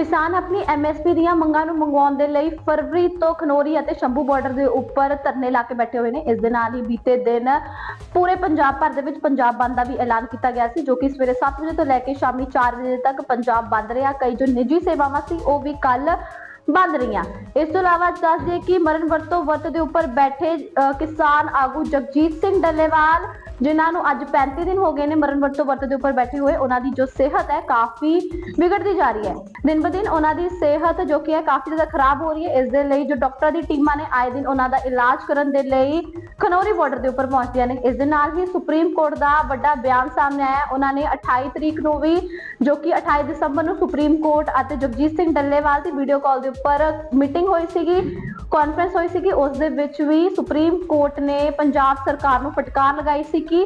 ਕਿਸਾਨ ਆਪਣੀ ਐਮਐਸਪੀ ਦੀਆਂ ਮੰਗਾਂ ਨੂੰ ਮੰਗਵਾਉਣ ਦੇ ਲਈ ਫਰਵਰੀ ਤੋਂ ਖਨੋਰੀ ਅਤੇ ਸ਼ੰਭੂ ਬਾਰਡਰ ਦੇ ਉੱਪਰ ਧਰਨੇ ਲਾ ਕੇ ਬੈਠੇ ਹੋਏ ਨੇ। ਇਸ ਦੇ ਨਾਲ ਹੀ ਬੀਤੇ ਦਿਨ ਪੂਰੇ ਪੰਜਾਬ ਭਰ ਦੇ ਵਿੱਚ ਪੰਜਾਬ ਬੰਦ ਦਾ ਵੀ ਐਲਾਨ ਕੀਤਾ ਗਿਆ ਸੀ ਜੋ ਕਿ ਸਵੇਰੇ 7 ਵਜੇ ਤੋਂ ਲੈ ਕੇ ਸ਼ਾਮੀ 4 ਵਜੇ ਤੱਕ ਪੰਜਾਬ ਬੰਦ ਰਿਹਾ। ਕਈ ਜੋ ਨਿੱਜੀ ਸੇਵਾਵਾਂ ਸੀ ਉਹ ਵੀ ਕੱਲ ਬੰਦ ਰਹੀਆਂ। ਇਸ ਤੋਂ ਇਲਾਵਾ ਦੱਸ ਦਈਏ ਕਿ ਮਰਨ ਵਰਤੋਂ ਵਰਤ ਦੇ ਉੱਪਰ ਬੈਠੇ ਅ, ਕਿਸਾਨ ਆਗੂ ਜਗਜੀਤ ਸਿੰਘ ਡੱਲੇਵਾਲ ਜਿਨ੍ਹਾਂ ਨੂੰ ਅੱਜ 35 ਦਿਨ ਹੋ ਗਏ ਨੇ ਮਰਨ ਵਰਤੋਂ ਵਰਤ ਦੇ ਉੱਪਰ ਬੈਠੇ ਹੋਏ, ਉਹਨਾਂ ਦੀ ਜੋ ਸਿਹਤ ਹੈ ਕਾਫੀ ਵਿਗੜਦੀ ਜਾ ਰਹੀ ਹੈ। ਦਿਨ ਬ ਉਹਨਾਂ ਦੀ ਸਿਹਤ ਜੋ ਕਿ ਹੈ ਕਾਫੀ ਜ਼ਿਆਦਾ ਖਰਾਬ ਹੋ ਰਹੀ ਹੈ। ਇਸ ਦੇ ਲਈ ਜੋ ਡਾਕਟਰਾਂ ਦੀ ਟੀਮਾਂ ਨੇ ਆਏ ਦਿਨ ਉਹਨਾਂ ਦਾ ਇਲਾਜ ਕਰਨ ਦੇ ਲਈ ਖਨੌਰੀ ਬਾਰਡਰ ਦੇ ਉੱਪਰ ਪਹੁੰਚਦੀਆਂ ਨੇ। ਇਸ ਦੇ ਨਾਲ ਹੀ ਸੁਪਰੀਮ ਕੋਰਟ ਦਾ ਵੱਡਾ ਬਿਆਨ ਸਾਹਮਣੇ ਆਇਆ। ਉਹਨਾਂ ਨੇ 28 ਤਰੀਕ ਨੂੰ ਵੀ ਜੋ ਕਿ 28 ਦਸੰਬਰ ਨੂੰ ਸੁਪਰੀਮ ਕੋਰਟ ਅਤੇ ਜਗਜੀਤ ਸਿੰਘ ਡੱਲੇਵਾਲ ਦੀ ਵੀਡੀਓ ਕਾਲ ਦੇ ਉੱਪਰ ਮੀਟਿੰਗ ਹੋਈ ਸੀਗੀ ਕਾਨਫਰੰਸ ਹੋਈ ਸੀਗੀ। ਉਸ ਦੇ ਵਿੱਚ ਵੀ ਸੁਪਰੀਮ ਕੋਰਟ ਨੇ ਪੰਜਾਬ ਸਰਕਾਰ ਨੂੰ ਫਟਕਾਰ ਲਗਾਈ ਸੀ ਕਿ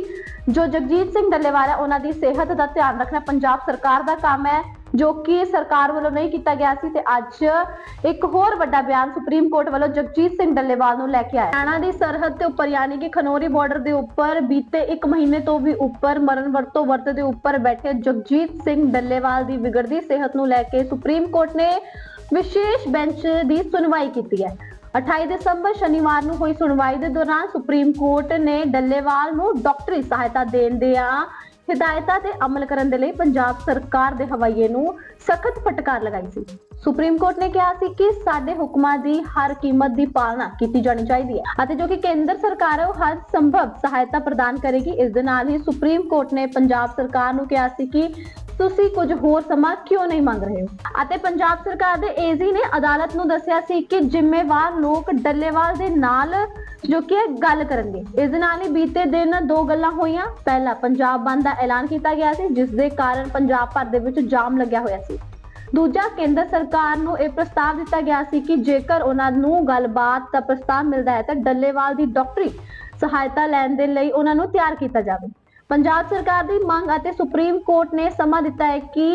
ਜੋ ਜਗਜੀਤ ਸਿੰਘ ਡੱਲੇਵਾਲ ਉਹਨਾਂ ਦੀ ਸਿਹਤ ਦਾ ਧਿਆਨ ਰੱਖਣਾ ਪੰਜਾਬ ਸਰਕਾਰ ਦਾ ਕੰਮ ਹੈ, ਜੋ ਕਿ ਸਰਕਾਰ ਵੱਲੋਂ ਨਹੀਂ ਕੀਤਾ ਗਿਆ ਸੀ ਤੇ ਅੱਜ ਇੱਕ ਹੋਰ ਵੱਡਾ ਬਿਆਨ ਸੁਪਰੀਮ ਕੋਰਟ ਵੱਲੋਂ ਜਗਜੀਤ ਸਿੰਘ ਡੱਲੇਵਾਲ ਨੂੰ ਲੈ ਕੇ ਆਇਆ। ਹਰਿਆਣਾ ਦੀ ਸਰਹੱਦ ਤੇ ਉੱਪਰ ਯਾਨੀ ਕਿ ਖਨੌਰੀ ਬਾਰਡਰ ਦੇ ਉੱਪਰ ਬੀਤੇ 1 ਮਹੀਨੇ ਤੋਂ ਵੀ ਉੱਪਰ, ਮਰਨ ਵਰਤੋਂ ਵਰਤ ਦੇ ਉੱਪਰ ਬੈਠੇ ਜਗਜੀਤ ਸਿੰਘ ਡੱਲੇਵਾਲ ਦੀ ਵਿਗੜਦੀ ਸਿਹਤ ਨੂੰ ਲੈ ਕੇ ਸੁਪਰੀਮ ਕੋਰਟ ਨੇ ਵਿਸ਼ੇਸ਼ ਬੈਂਚ ਦੀ ਸੁਣਵਾਈ ਕੀਤੀ ਹੈ। 28 ਦਸੰਬਰ ਸ਼ਨੀਵਾਰ ਨੂੰ ਹੋਈ ਸੁਣਵਾਈ ਦੇ ਦੌਰਾਨ ਸੁਪਰੀਮ ਕੋਰਟ ਨੇ ਡੱਲੇਵਾਲ ਨੂੰ ਡਾਕਟਰੀ ਸਹਾਇਤਾ ਦੇਣ ਦੀਆਂ ਹਿਦਾਇਤਾਂ ਤੇ ਅਮਲ ਕਰਨ ਦੇ ਲਈ ਪੰਜਾਬ ਸਰਕਾਰ ਦੇ ਹਵਾਈਏ ਨੂੰ ਸਖਤ ਫਟਕਾਰ ਲਗਾਈ ਸੀ। ਸੁਪਰੀਮ ਕੋਰਟ ਨੇ ਕਿਹਾ ਸੀ ਕਿ ਸਾਡੇ ਹੁਕਮਾਂ ਦੀ ਹਰ ਕੀਮਤ ਦੀ ਪਾਲਣਾ ਕੀਤੀ ਜਾਣੀ ਚਾਹੀਦੀ ਹੈ ਅਤੇ ਜੋ ਕਿ ਕੇਂਦਰ ਸਰਕਾਰ ਹੈ, ਉਹ ਹਰ ਸੰਭਵ ਸਹਾਇਤਾ ਪ੍ਰਦਾਨ ਕਰੇਗੀ। ਇਸ ਦੇ ਨਾਲ ਹੀ ਸੁਪਰੀਮ ਕੋਰਟ ਨੇ ਪੰਜਾਬ ਸਰਕਾਰ ਨੂੰ ਕਿਹਾ ਸੀ ਕਿ ਤੁਸੀਂ ਕੁਝ ਹੋਰ ਸਮਾਂ ਕਿਉਂ ਨਹੀਂ ਮੰਗ ਰਹੇ ਹੋ? ਅਤੇ ਪੰਜਾਬ ਸਰਕਾਰ ਦੇ ਏਜੀ ਨੇ ਅਦਾਲਤ ਨੂੰ ਦੱਸਿਆ ਸੀ ਕਿ ਜ਼ਿੰਮੇਵਾਰ ਲੋਕ ਡੱਲੇਵਾਲ ਦੇ ਨਾਲ ਜੋ ਕਿ ਗੱਲ ਕਰਨਗੇ। ਇਸ ਦੇ ਨਾਲ ਹੀ ਬੀਤੇ ਦਿਨ ਦੋ ਗੱਲਾਂ ਹੋਈਆਂ। ਪਹਿਲਾ ਪੰਜਾਬ ਬੰਦ ਦਾ ਐਲਾਨ ਕੀਤਾ ਗਿਆ ਸੀ, ਜਿਸ ਦੇ ਕਾਰਨ ਪੰਜਾਬ ਭਰ ਦੇ ਵਿੱਚ ਜਾਮ ਲੱਗਿਆ ਹੋਇਆ ਸੀ। ਦੂਜਾ ਕੇਂਦਰ ਸਰਕਾਰ ਨੂੰ ਇਹ ਪ੍ਰਸਤਾਵ ਦਿੱਤਾ ਗਿਆ ਸੀ ਕਿ ਜੇਕਰ ਉਹਨਾਂ ਨੂੰ ਗੱਲਬਾਤ ਦਾ ਪ੍ਰਸਤਾਵ ਮਿਲਦਾ ਹੈ, ਤਾਂ ਡੱਲੇਵਾਲ ਦੀ ਡਾਕਟਰੀ ਸਹਾਇਤਾ ਲੈਣ ਦੇ ਲਈ ਉਹਨਾਂ ਨੂੰ ਤਿਆਰ ਕੀਤਾ ਜਾਵੇ। ਪੰਜਾਬ ਸਰਕਾਰ ਦੀ ਮੰਗ ਅਤੇ ਸੁਪਰੀਮ ਕੋਰਟ ਨੇ ਸਮਾਂ ਦਿੱਤਾ ਹੈ ਕਿ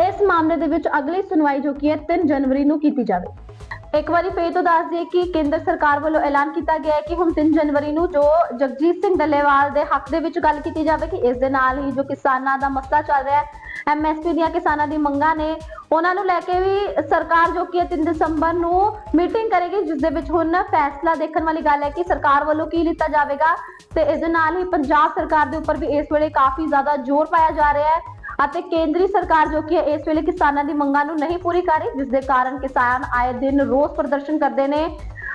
ਇਸ ਮਾਮਲੇ ਦੇ ਵਿੱਚ ਅਗਲੀ ਸੁਣਵਾਈ ਜੋ ਕਿ ਹੈ 3 ਜਨਵਰੀ ਨੂੰ ਕੀਤੀ ਜਾਵੇ। ਇੱਕ ਵਾਰੀ ਫੇਰ ਤੋਂ ਦੱਸ ਦਈਏ ਕਿ ਕੇਂਦਰ ਸਰਕਾਰ ਵੱਲੋਂ ਐਲਾਨ ਕੀਤਾ ਗਿਆ ਹੈ ਕਿ ਹੁਣ 3 ਜਨਵਰੀ ਨੂੰ ਜੋ ਜਗਜੀਤ ਸਿੰਘ ਡੱਲੇਵਾਲ ਦੇ ਹੱਕ ਦੇ ਵਿੱਚ ਗੱਲ ਕੀਤੀ ਜਾਵੇ ਕਿ ਇਸ ਦੇ ਨਾਲ ਹੀ ਜੋ ਕਿਸਾਨਾਂ ਦਾ ਮਸਲਾ ਚੱਲ ਰਿਹਾ ਹੈ ਐਮਐਸਪੀ ਦੀਆਂ ਕਿਸਾਨਾਂ ਦੀ ਮੰਗਾਂ ਨੇ। ਉਹਨਾਂ ਨੂੰ ਲੈ ਕੇ ਵੀ ਸਰਕਾਰ ਜੋ ਕਿ 3 ਦਸੰਬਰ ਨੂੰ ਮੀਟਿੰਗ ਕਰੇਗੀ, ਜਿਸ ਦੇ ਵਿੱਚ ਹੁਣ ਫੈਸਲਾ ਦੇਖਣ ਵਾਲੀ ਗੱਲ ਹੈ ਕਿ ਸਰਕਾਰ ਵੱਲੋਂ ਕੀ ਲਿੱਤਾ ਜਾਵੇਗਾ। ਤੇ ਇਸ ਦੇ ਨਾਲ ਹੀ ਪੰਜਾਬ ਸਰਕਾਰ ਦੇ ਉੱਪਰ ਵੀ ਇਸ ਵੇਲੇ ਕਾਫੀ ਜ਼ਿਆਦਾ ਜ਼ੋਰ ਪਾਇਆ ਜਾ ਰਿਹਾ ਹੈ ਅਤੇ ਕੇਂਦਰੀ ਸਰਕਾਰ ਜੋ ਕਿ ਇਸ ਵੇਲੇ ਕਿਸਾਨਾਂ ਦੀ ਮੰਗਾਂ ਨੂੰ ਨਹੀਂ ਪੂਰੀ ਕਰ ਰਹੀ, ਜਿਸ ਦੇ ਕਾਰਨ ਕਿਸਾਨ ਆਏ ਦਿਨ ਰੋਸ ਪ੍ਰਦਰਸ਼ਨ ਕਰਦੇ ਨੇ।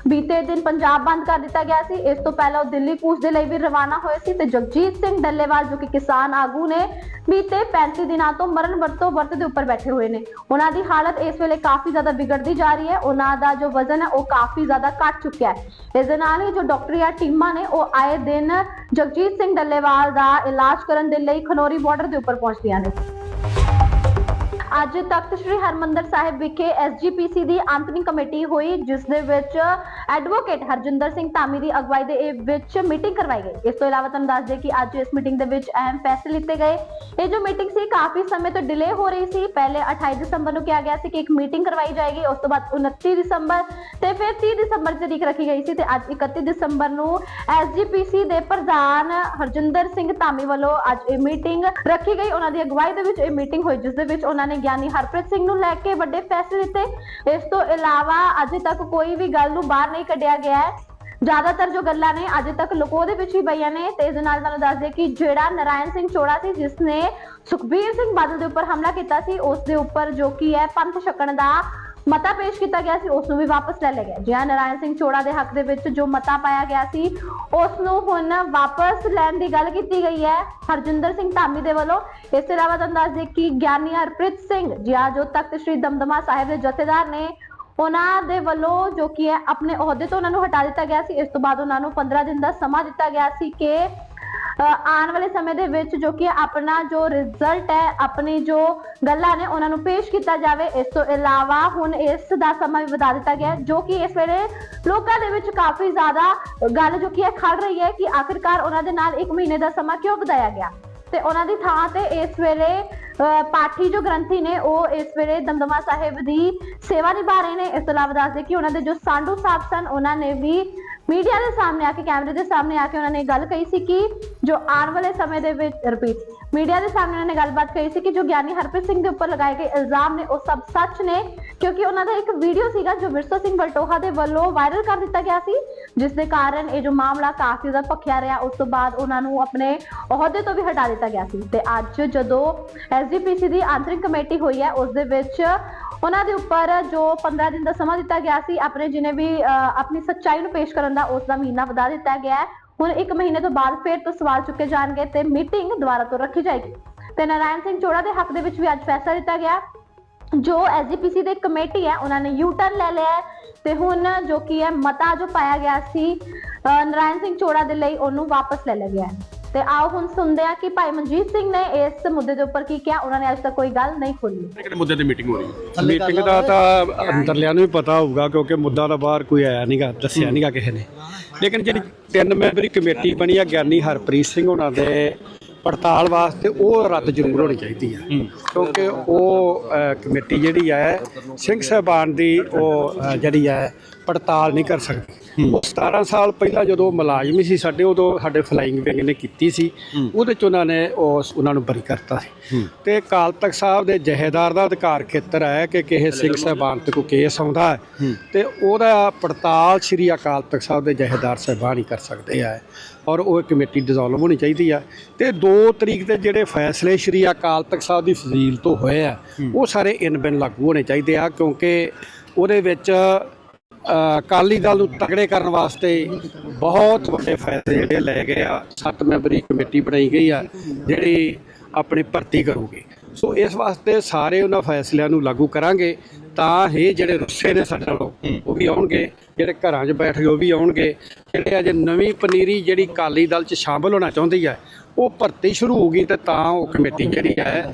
ਬੀਤੇ ਦਿਨ ਪੰਜਾਬ ਬੰਦ ਕਰ ਦਿੱਤਾ ਗਿਆ ਸੀ। ਇਸ ਤੋਂ ਪਹਿਲਾਂ ਉਹ ਦਿੱਲੀ ਕੂਚ ਦੇ ਲਈ ਵੀ ਰਵਾਨਾ ਹੋਏ ਸੀ ਤੇ ਜਗਜੀਤ ਸਿੰਘ ਡੱਲੇਵਾਲ, ਜੋ ਕਿ ਕਿਸਾਨ ਆਗੂ ਨੇ, ਬੀਤੇ 35 ਦਿਨਾਂ ਤੋਂ ਮਰਨ ਵਰਤੋਂ ਵਰਤ ਦੇ ਉੱਪਰ ਬੈਠੇ ਹੋਏ ਨੇ। ਉਹਨਾਂ ਦੀ ਹਾਲਤ ਇਸ ਵੇਲੇ ਕਾਫੀ ਜ਼ਿਆਦਾ ਵਿਗੜਦੀ ਜਾ ਰਹੀ ਹੈ। ਉਹਨਾਂ ਦਾ ਜੋ ਵਜ਼ਨ ਹੈ, ਉਹ ਕਾਫੀ ਜ਼ਿਆਦਾ ਘਟ ਚੁੱਕਿਆ ਹੈ। ਇਸ ਦੇ ਨਾਲ ਹੀ ਜੋ ਡਾਕਟਰੀਆ ਟੀਮਾਂ ਨੇ, ਉਹ ਆਏ ਦਿਨ ਜਗਜੀਤ ਸਿੰਘ ਡੱਲੇਵਾਲ ਦਾ ਇਲਾਜ ਕਰਨ ਦੇ ਲਈ ਖਨੌਰੀ ਬਾਰਡਰ ਦੇ ਉੱਪਰ ਪਹੁੰਚਦੀਆਂ ਨੇ। ਅੱਜ ਤਖਤ ਸ੍ਰੀ ਹਰਮੰਦਰ ਸਾਹਿਬ ਵਿਖੇ ਐਸਜੀਪੀਸੀ ਦੀ ਅੰਤਨੀ ਕਮੇਟੀ ਹੋਈ, ਜਿਸ ਦੇ ਵਿੱਚ ਐਡਵੋਕੇਟ ਹਰਜਿੰਦਰ ਸਿੰਘ ਧਾਮੀ ਦੀ ਅਗਵਾਈ ਦੇ ਵਿੱਚ ਮੀਟਿੰਗ ਕਰਵਾਈ ਗਈ। ਇਸ ਤੋਂ ਇਲਾਵਾ ਤੁਹਾਨੂੰ ਦੱਸ ਦਈਏ ਕਿ ਅੱਜ ਇਸ ਮੀਟਿੰਗ ਦੇ ਵਿੱਚ ਅਹਿਮ ਫੈਸਲੇ ਲਿੱਤੇ ਗਏ। ਇਹ ਜੋ ਮੀਟਿੰਗ ਸੀ, ਕਾਫੀ ਸਮੇਂ ਤੋਂ ਡਿਲੇ ਹੋ ਰਹੀ ਸੀ। ਪਹਿਲੇ 28 ਦਸੰਬਰ ਨੂੰ ਕਿਹਾ ਗਿਆ ਸੀ ਕਿ ਇੱਕ ਮੀਟਿੰਗ ਕਰਵਾਈ ਜਾਏਗੀ, ਉਸ ਤੋਂ ਬਾਅਦ 29 ਦਸੰਬਰ ਤੇ ਫਿਰ 30 ਦਸੰਬਰ ਦੀ ਤਰੀਕ ਰੱਖੀ ਗਈ ਸੀ ਤੇ ਅੱਜ 31 ਦਸੰਬਰ ਨੂੰ ਐਸਜੀਪੀਸੀ ਦੇ ਪ੍ਰਧਾਨ ਹਰਜਿੰਦਰ ਸਿੰਘ ਧਾਮੀ ਵੱਲੋਂ ਅੱਜ ਇਹ ਮੀਟਿੰਗ ਰੱਖੀ ਗਈ। ਉਹਨਾਂ ਦੀ ਅਗਵਾਈ ਦੇ ਵਿੱਚ ਇਹ ਮੀਟਿੰਗ ਹੋਈ, ਜਿਸ ਦੇ ਵਿੱਚ ਉਹਨਾਂ ਨੇ ਗਿਆਨੀ ਹਰਪ੍ਰੀਤ ਸਿੰਘ ਨੂੰ ਲੈ ਕੇ ਵੱਡੇ ਫੈਸਲੇ ਲਿੱਤੇ ਇਸ ਤੋਂ ਇਲਾਵਾ ਅਜੇ ਤੱਕ ਕੋਈ ਵੀ ਗੱਲ ਨੂੰ ਬਾਹਰ ਨਹੀਂ ਕੱਢਿਆ ਗਿਆ ਹੈ। ਜ਼ਿਆਦਾਤਰ ਜੋ ਗੱਲਾਂ ਨੇ ਅਜੇ ਤੱਕ ਲੁਕੋ ਦੇ ਵਿੱਚ ਹੀ ਪਈਆਂ ਨੇ ਤੇ ਇਸ ਦੇ ਨਾਲ ਤੁਹਾਨੂੰ ਦੱਸ ਦਈਏ ਕਿ ਜਿਹੜਾ ਨਰਾਇਣ ਸਿੰਘ ਚੋੜਾ ਸੀ ਜਿਸ ਨੇ ਸੁਖਬੀਰ ਸਿੰਘ ਬਾਦਲ ਦੇ ਉੱਪਰ ਹਮਲਾ ਕੀਤਾ ਸੀ, ਉਸ ਦੇ ਉੱਪਰ ਜੋ ਕੀ ਹੈ, ਪੰਥ ਛਕਣ ਦਾ ਮਤਾ ਪੇਸ਼ ਕੀਤਾ ਗਿਆ ਸੀ, ਉਸ ਨੂੰ ਵੀ ਵਾਪਸ ਲੈ ਲਿਆ ਗਿਆ। ਜਿਹਾ ਨਰਾਇਣ ਸਿੰਘ ਚੋੜਾ ਦੇ ਹੱਕ ਦੇ ਵਿੱਚ ਜੋ ਮਤਾ ਪਾਇਆ ਗਿਆ ਸੀ, ਉਸ ਨੂੰ ਹੁਣ ਵਾਪਸ ਲੈਣ ਦੀ ਗੱਲ ਕੀਤੀ ਗਈ ਹੈ। ਹਰਜਿੰਦਰ ਸਿੰਘ ਧਾਮੀ ਦੇ ਵੱਲੋਂ। ਇਸ ਤੋਂ ਇਲਾਵਾ ਤੁਹਾਨੂੰ ਦੱਸ ਕਿ ਗਿਆਨੀ ਹਰਪ੍ਰੀਤ ਸਿੰਘ ਜਿਹਾ ਜੋ ਤਖਤ ਸ੍ਰੀ ਦਮਦਮਾ ਸਾਹਿਬ ਦੇ ਜਥੇਦਾਰ ਨੇ, ਉਹਨਾਂ ਦੇ ਵੱਲੋਂ ਜੋ ਕਿ ਹੈ, ਆਪਣੇ ਅਹੁਦੇ ਤੋਂ ਉਹਨਾਂ ਨੂੰ ਹਟਾ ਦਿੱਤਾ ਗਿਆ ਸੀ। ਇਸ ਤੋਂ ਬਾਅਦ ਉਹਨਾਂ ਨੂੰ 15 ਦਿਨ ਦਾ ਸਮਾਂ ਦਿੱਤਾ ਗਿਆ ਸੀ ਕਿ ਆਉਣ ਵਾਲੇ ਸਮੇਂ ਦੇ ਵਿੱਚ ਜੋ ਕਿ ਆਪਣਾ ਜੋ ਰਿਜ਼ਲਟ ਹੈ ਆਪਣੀ ਜੋ ਗੱਲਾਂ ਨੇ ਉਹਨਾਂ ਨੂੰ ਪੇਸ਼ ਕੀਤਾ ਜਾਵੇ ਇਸ ਤੋਂ ਇਲਾਵਾ ਹੁਣ ਇਸ ਦਾ ਸਮਾਂ ਵੀ ਵਧਾ ਦਿੱਤਾ ਗਿਆ ਜੋ ਕਿ ਇਸ ਵੇਲੇ ਲੋਕਾਂ ਦੇ ਵਿੱਚ ਕਾਫੀ ਜ਼ਿਆਦਾ ਗੱਲ ਜੋ ਕਿ ਹੈ ਖੜ ਰਹੀ ਹੈ ਕਿ ਆਖਿਰਕਾਰ ਉਹਨਾਂ ਦੇ ਨਾਲ 1 ਮਹੀਨੇ ਦਾ ਸਮਾਂ ਕਿਉਂ ਵਧਾਇਆ ਗਿਆ? ਤੇ ਉਹਨਾਂ ਦੀ ਥਾਂ ਤੇ ਇਸ ਵੇਲੇ ਅ, ਪਾਠੀ ਜੋ ਗ੍ਰੰਥੀ ਨੇ ਉਹ ਇਸ ਵੇਲੇ ਦਮਦਮਾ ਸਾਹਿਬ ਦੀ ਸੇਵਾ ਨਿਭਾ ਰਹੇ ਨੇ। ਇਸ ਤੋਂ ਇਲਾਵਾ ਦੱਸਦੇ ਕਿ ਉਹਨਾਂ ਦੇ ਜੋ ਸਾਂਡੂ ਸਾਹਿਬ ਸਨ ਉਹਨਾਂ ਨੇ ਵੀ ਮੀਡੀਆ ਦੇ ਸਾਹਮਣੇ ਆ ਕੇ, ਕੈਮਰੇ ਦੇ ਸਾਹਮਣੇ ਆ ਕੇ ਉਹਨਾਂ ਨੇ ਗੱਲ ਕਹੀ ਸੀ ਕਿ ਜੋ ਆਉਣ ਵਾਲੇ ਸਮੇਂ ਦੇ ਵਿੱਚ ਰਿਪੀਟ ਮੀਡੀਆ ਦੇ ਸਾਹਮਣੇ ਉਹਨਾਂ ਨੇ ਗੱਲਬਾਤ ਕਹੀ ਸੀ ਕਿ ਜੋ ਗਿਆਨੀ ਹਰਪ੍ਰੀਤ ਸਿੰਘ ਦੇ ਉੱਪਰ ਲਗਾਏ ਗਏ ਇਲਜ਼ਾਮ ਨੇ, ਉਹ ਸਭ ਸੱਚ ਨੇ, ਕਿਉਂਕਿ ਉਹਨਾਂ ਦਾ ਇੱਕ ਵੀਡੀਓ ਸੀਗਾ ਜੋ ਵਿਰਸਾ ਸਿੰਘ ਬਲਟੋਹਾ ਦੇ ਵੱਲੋਂ ਵਾਇਰਲ ਕਰ ਦਿੱਤਾ ਗਿਆ ਸੀ, ਜਿਸ ਦੇ ਕਾਰਨ ਇਹ ਜੋ ਮਾਮਲਾ ਕਾਫੀ ਜ਼ਿਆਦਾ ਭਖਿਆ ਰਿਹਾ, ਉਸ ਤੋਂ ਬਾਅਦ ਉਹਨਾਂ ਨੂੰ ਆਪਣੇ ਅਹੁਦੇ ਤੋਂ ਵੀ ਹਟਾ ਦਿੱਤਾ ਗਿਆ ਸੀ। ਤੇ ਅੱਜ ਜਦੋਂ ਐਸਜੀਪੀਸੀ ਦੀ ਆਂਤਰਿਕ ਕਮੇਟੀ ਹੋਈ ਹੈ, ਉਸ ਦੇ ਵਿੱਚ ਉਹਨਾਂ ਦੇ ਉੱਪਰ ਜੋ 15 ਦਿਨ ਦਾ ਸਮਾਂ ਦਿੱਤਾ ਗਿਆ ਸੀ, ਆਪਣੇ ਜਿਹਨੇ ਵੀ ਆਪਣੀ ਸੱਚਾਈ ਨੂੰ ਪੇਸ਼ ਕਰਨ ਦਾ ਉਸ ਦਾ ਮਹੀਨਾ ਵਧਾ ਦਿੱਤਾ ਗਿਆ ਹੈ। ਹੁਣ ਇੱਕ ਮਹੀਨੇ ਤੋਂ ਬਾਅਦ ਫਿਰ ਤੋਂ ਸਵਾਲ ਚੁੱਕੇ ਜਾਣਗੇ ਤੇ ਮੀਟਿੰਗ ਦੁਬਾਰਾ ਤੋਂ ਰੱਖੀ ਜਾਏਗੀ। ਤੇ ਨਾਰਾਇਣ ਸਿੰਘ ਚੋੜਾ ਦੇ ਹੱਕ ਦੇ ਵਿੱਚ ਵੀ ਅੱਜ ਫੈਸਲਾ ਦਿੱਤਾ ਗਿਆ। ਜੋ ਐਸਜੀਪੀਸੀ ਦੇ ਕਮੇਟੀ ਹੈ, ਉਹਨਾਂ ਨੇ ਯੂ ਟਰਨ ਲੈ ਲਿਆ ਤੇ ਹੁਣ ਜੋ ਕੀ ਹੈ, ਮਤਾ ਜੋ ਪਾਇਆ ਗਿਆ ਸੀ ਨਾਰਾਇਣ ਸਿੰਘ ਚੋੜਾ ਦੇ ਲਈ ਉਹਨੂੰ ਵਾਪਸ ਲੈ ਲਿਆ ਗਿਆ ਹੈ। ਤੇ ਆਓ ਹੁਣ ਸੁਣਦੇ ਹਾਂ ਕਿ ਭਾਈ ਮਨਜੀਤ ਸਿੰਘ ਨੇ ਇਸ ਮੁੱਦੇ ਦੇ ਉੱਪਰ ਕੀ ਕਿਹਾ। ਉਹਨਾਂ ਨੇ ਅੱਜ ਤੱਕ ਕੋਈ ਗੱਲ ਨਹੀਂ ਖੋਲੀ ਕਿਹੜੇ ਮੁੱਦੇ ਤੇ ਮੀਟਿੰਗ ਹੋ ਰਹੀ ਹੈ? ਮੀਟਿੰਗ ਦਾ ਤਾਂ ਅੰਦਰਲਿਆਂ ਨੂੰ ਵੀ ਪਤਾ ਹੋਊਗਾ ਕਿਉਂਕਿ ਮੁੱਦਾ ਤਾਂ ਬਾਹਰ ਕੋਈ ਆਇਆ ਨਹੀਂਗਾ ਦੱਸਿਆ ਨਹੀਂਗਾ ਕਿਸੇ ਨੇ। ਲੇਕਿਨ ਜਿਹੜੀ ਤਿੰਨ ਮੈਂਬਰੀ ਕਮੇਟੀ ਬਣੀ ਆ ਗਿਆਨੀ ਹਰਪ੍ਰੀਤ ਸਿੰਘ ਉਹਨਾਂ ਦੇ ਪੜਤਾਲ ਵਾਸਤੇ ਉਹ ਰੱਦ ਜ਼ਰੂਰ ਹੋਣੀ ਚਾਹੀਦੀ ਆ। ਕਿਉਂਕਿ ਉਹ ਕਮੇਟੀ ਜਿਹੜੀ ਹੈ ਸਿੰਘ ਸਾਹਿਬਾਨ ਦੀ ਉਹ ਜਿਹੜੀ ਹੈ ਪੜਤਾਲ ਨਹੀਂ ਕਰ ਸਕਦੀ। ਉਹ 17 ਸਾਲ ਪਹਿਲਾਂ ਜਦੋਂ ਮੁਲਾਜ਼ਮ ਸੀ ਸਾਡੇ ਉਦੋਂ ਸਾਡੇ ਫਲਾਈਂਗ ਵਿੰਗ ਨੇ ਕੀਤੀ ਸੀ। ਉਹਦੇ ਚ ਉਹਨਾਂ ਨੇ ਉਸ ਉਹਨਾਂ ਨੂੰ ਬਰੀ ਕਰਤਾ ਸੀ। ਤੇ ਅਕਾਲ ਤਖਤ ਸਾਹਿਬ ਦੇ ਜਹੇਦਾਰ ਦਾ ਅਧਿਕਾਰ ਖੇਤਰ ਹੈ ਕਿ ਕਿਸੇ ਸਿੰਘ ਸਾਹਿਬਾਨ ਤੇ ਕੋਈ ਕੇਸ ਆਉਂਦਾ ਹੈ। ਤੇ ਉਹਦਾ ਪੜਤਾਲ ਸ੍ਰੀ ਅਕਾਲ ਤਖਤ ਸਾਹਿਬ ਦੇ ਜਹੇਦਾਰ ਸਾਹਿਬਾਨ ਹੀ ਕਰ ਸਕਦੇ ਆ। ਔਰ ਉਹ ਕਮੇਟੀ ਡਿਸੋਲਵ ਹੋਣੀ ਚਾਹੀਦੀ ਆ। ਤੇ 2 ਤਰੀਕ ਦੇ ਜਿਹੜੇ ਫੈਸਲੇ ਸ੍ਰੀ ਅਕਾਲ ਤਖਤ ਸਾਹਿਬ ਦੀ ਫਜ਼ੀਲ ਤੋਂ ਹੋਏ ਆ ਉਹ ਸਾਰੇ ਇਨ ਬਿਨ ਲਾਗੂ ਹੋਣੇ ਚਾਹੀਦੇ ਆ ਕਿਉਂਕਿ ਉਹਦੇ ਵਿੱਚ ਅਕਾਲੀ ਦਲ ਨੂੰ ਤਗੜੇ ਕਰਨ ਵਾਸਤੇ ਬਹੁਤ ਵੱਡੇ ਫੈਸਲੇ ਜਿਹੜੇ ਲਏ ਗਏ ਆ। ਸੱਤ ਮੈਂਬਰੀ ਕਮੇਟੀ ਬਣਾਈ ਗਈ ਆ, ਜਿਹੜੀ ਆਪਣੀ ਭਰਤੀ ਕਰੂਗੀ। ਸੋ ਇਸ ਵਾਸਤੇ ਸਾਰੇ ਉਹਨਾਂ ਫੈਸਲਿਆਂ ਨੂੰ ਲਾਗੂ ਕਰਾਂਗੇ ਤਾਂ ਇਹ ਜਿਹੜੇ ਰੁੱਸੇ ਨੇ ਸਾਡੇ ਨਾਲੋਂ, ਉਹ ਵੀ ਆਉਣਗੇ, ਜਿਹੜੇ ਘਰਾਂ 'ਚ ਬੈਠ ਗਏ ਉਹ ਵੀ ਆਉਣਗੇ। ਜਿਹੜੇ ਅਜੇ ਨਵੀਂ ਪਨੀਰੀ ਜਿਹੜੀ ਅਕਾਲੀ ਦਲ 'ਚ ਸ਼ਾਮਲ ਹੋਣਾ ਚਾਹੁੰਦੀ ਹੈ ਉਹ ਭਰਤੀ ਸ਼ੁਰੂ ਹੋਊਗੀ ਤੇ ਤਾਂ ਉਹ ਕਮੇਟੀ ਜਿਹੜੀ ਹੈ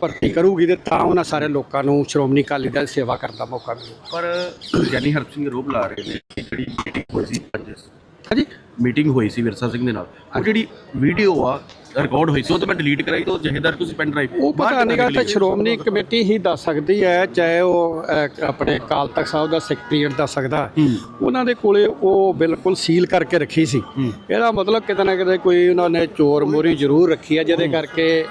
ਭਰਤੀ ਕਰੂਗੀ ਤੇ ਤਾਂ ਉਹਨਾਂ ਸਾਰੇ ਲੋਕਾਂ ਨੂੰ ਸ਼੍ਰੋਮਣੀ ਅਕਾਲੀ ਦਲ ਸੇਵਾ ਕਰਨ ਦਾ ਮੌਕਾ ਮਿਲੇਗਾ। ਪਰ ਗਿਆਨੀ ਹਰਪ ਸਿੰਘ ਰੋਬ ਲਾ ਰਹੇ ਨੇ ਜਿਹੜੀ ਮੀਟਿੰਗ ਹੋਈ ਸੀ ਅੱਜ। ਹਾਂਜੀ? ਮੀਟਿੰਗ ਹੋਈ ਸੀ ਵਿਰਸਾ ਸਿੰਘ ਦੇ ਨਾਲ। ਉਹ ਜਿਹੜੀ ਵੀਡੀਓ ਆ ਰਿਕਾਰਡ ਹੋਈ ਸੀ ਉਹ ਤਾਂ ਮੈਂ ਡਿਲੀਟ ਕਰਾਈ ਤਾਂ ਜਹੇਦਾਰ ਤੁਸੀਂ ਪੈਨ ਡਰਾਈਵ ਉਹ ਪਤਾ ਨਹੀਂਗਾ ਤਾਂ ਸ਼੍ਰੋਮਣੀ ਕਮੇਟੀ ਹੀ ਦੱਸ ਸਕਦੀ ਹੈ ਚਾਹੇ ਉਹ ਆਪਣੇ ਅਕਾਲ ਤਖਤ ਸਾਹਿਬ ਦਾ ਸੈਕਟਰੀਏਟ ਦੱਸ ਸਕਦਾ। ਉਹਨਾਂ ਦੇ ਕੋਲੇ ਉਹ ਬਿਲਕੁਲ ਸੀਲ ਕਰਕੇ ਰੱਖੀ ਸੀ। ਇਹਦਾ ਮਤਲਬ ਕਿਤੇ ਨਾ ਕਿਤੇ ਕੋਈ ਉਹਨਾਂ ਨੇ ਚੋਰ ਮੋਰੀ ਜ਼ਰੂਰ ਰੱਖੀ ਹੈ ਜਿਹਦੇ ਕਰਕੇ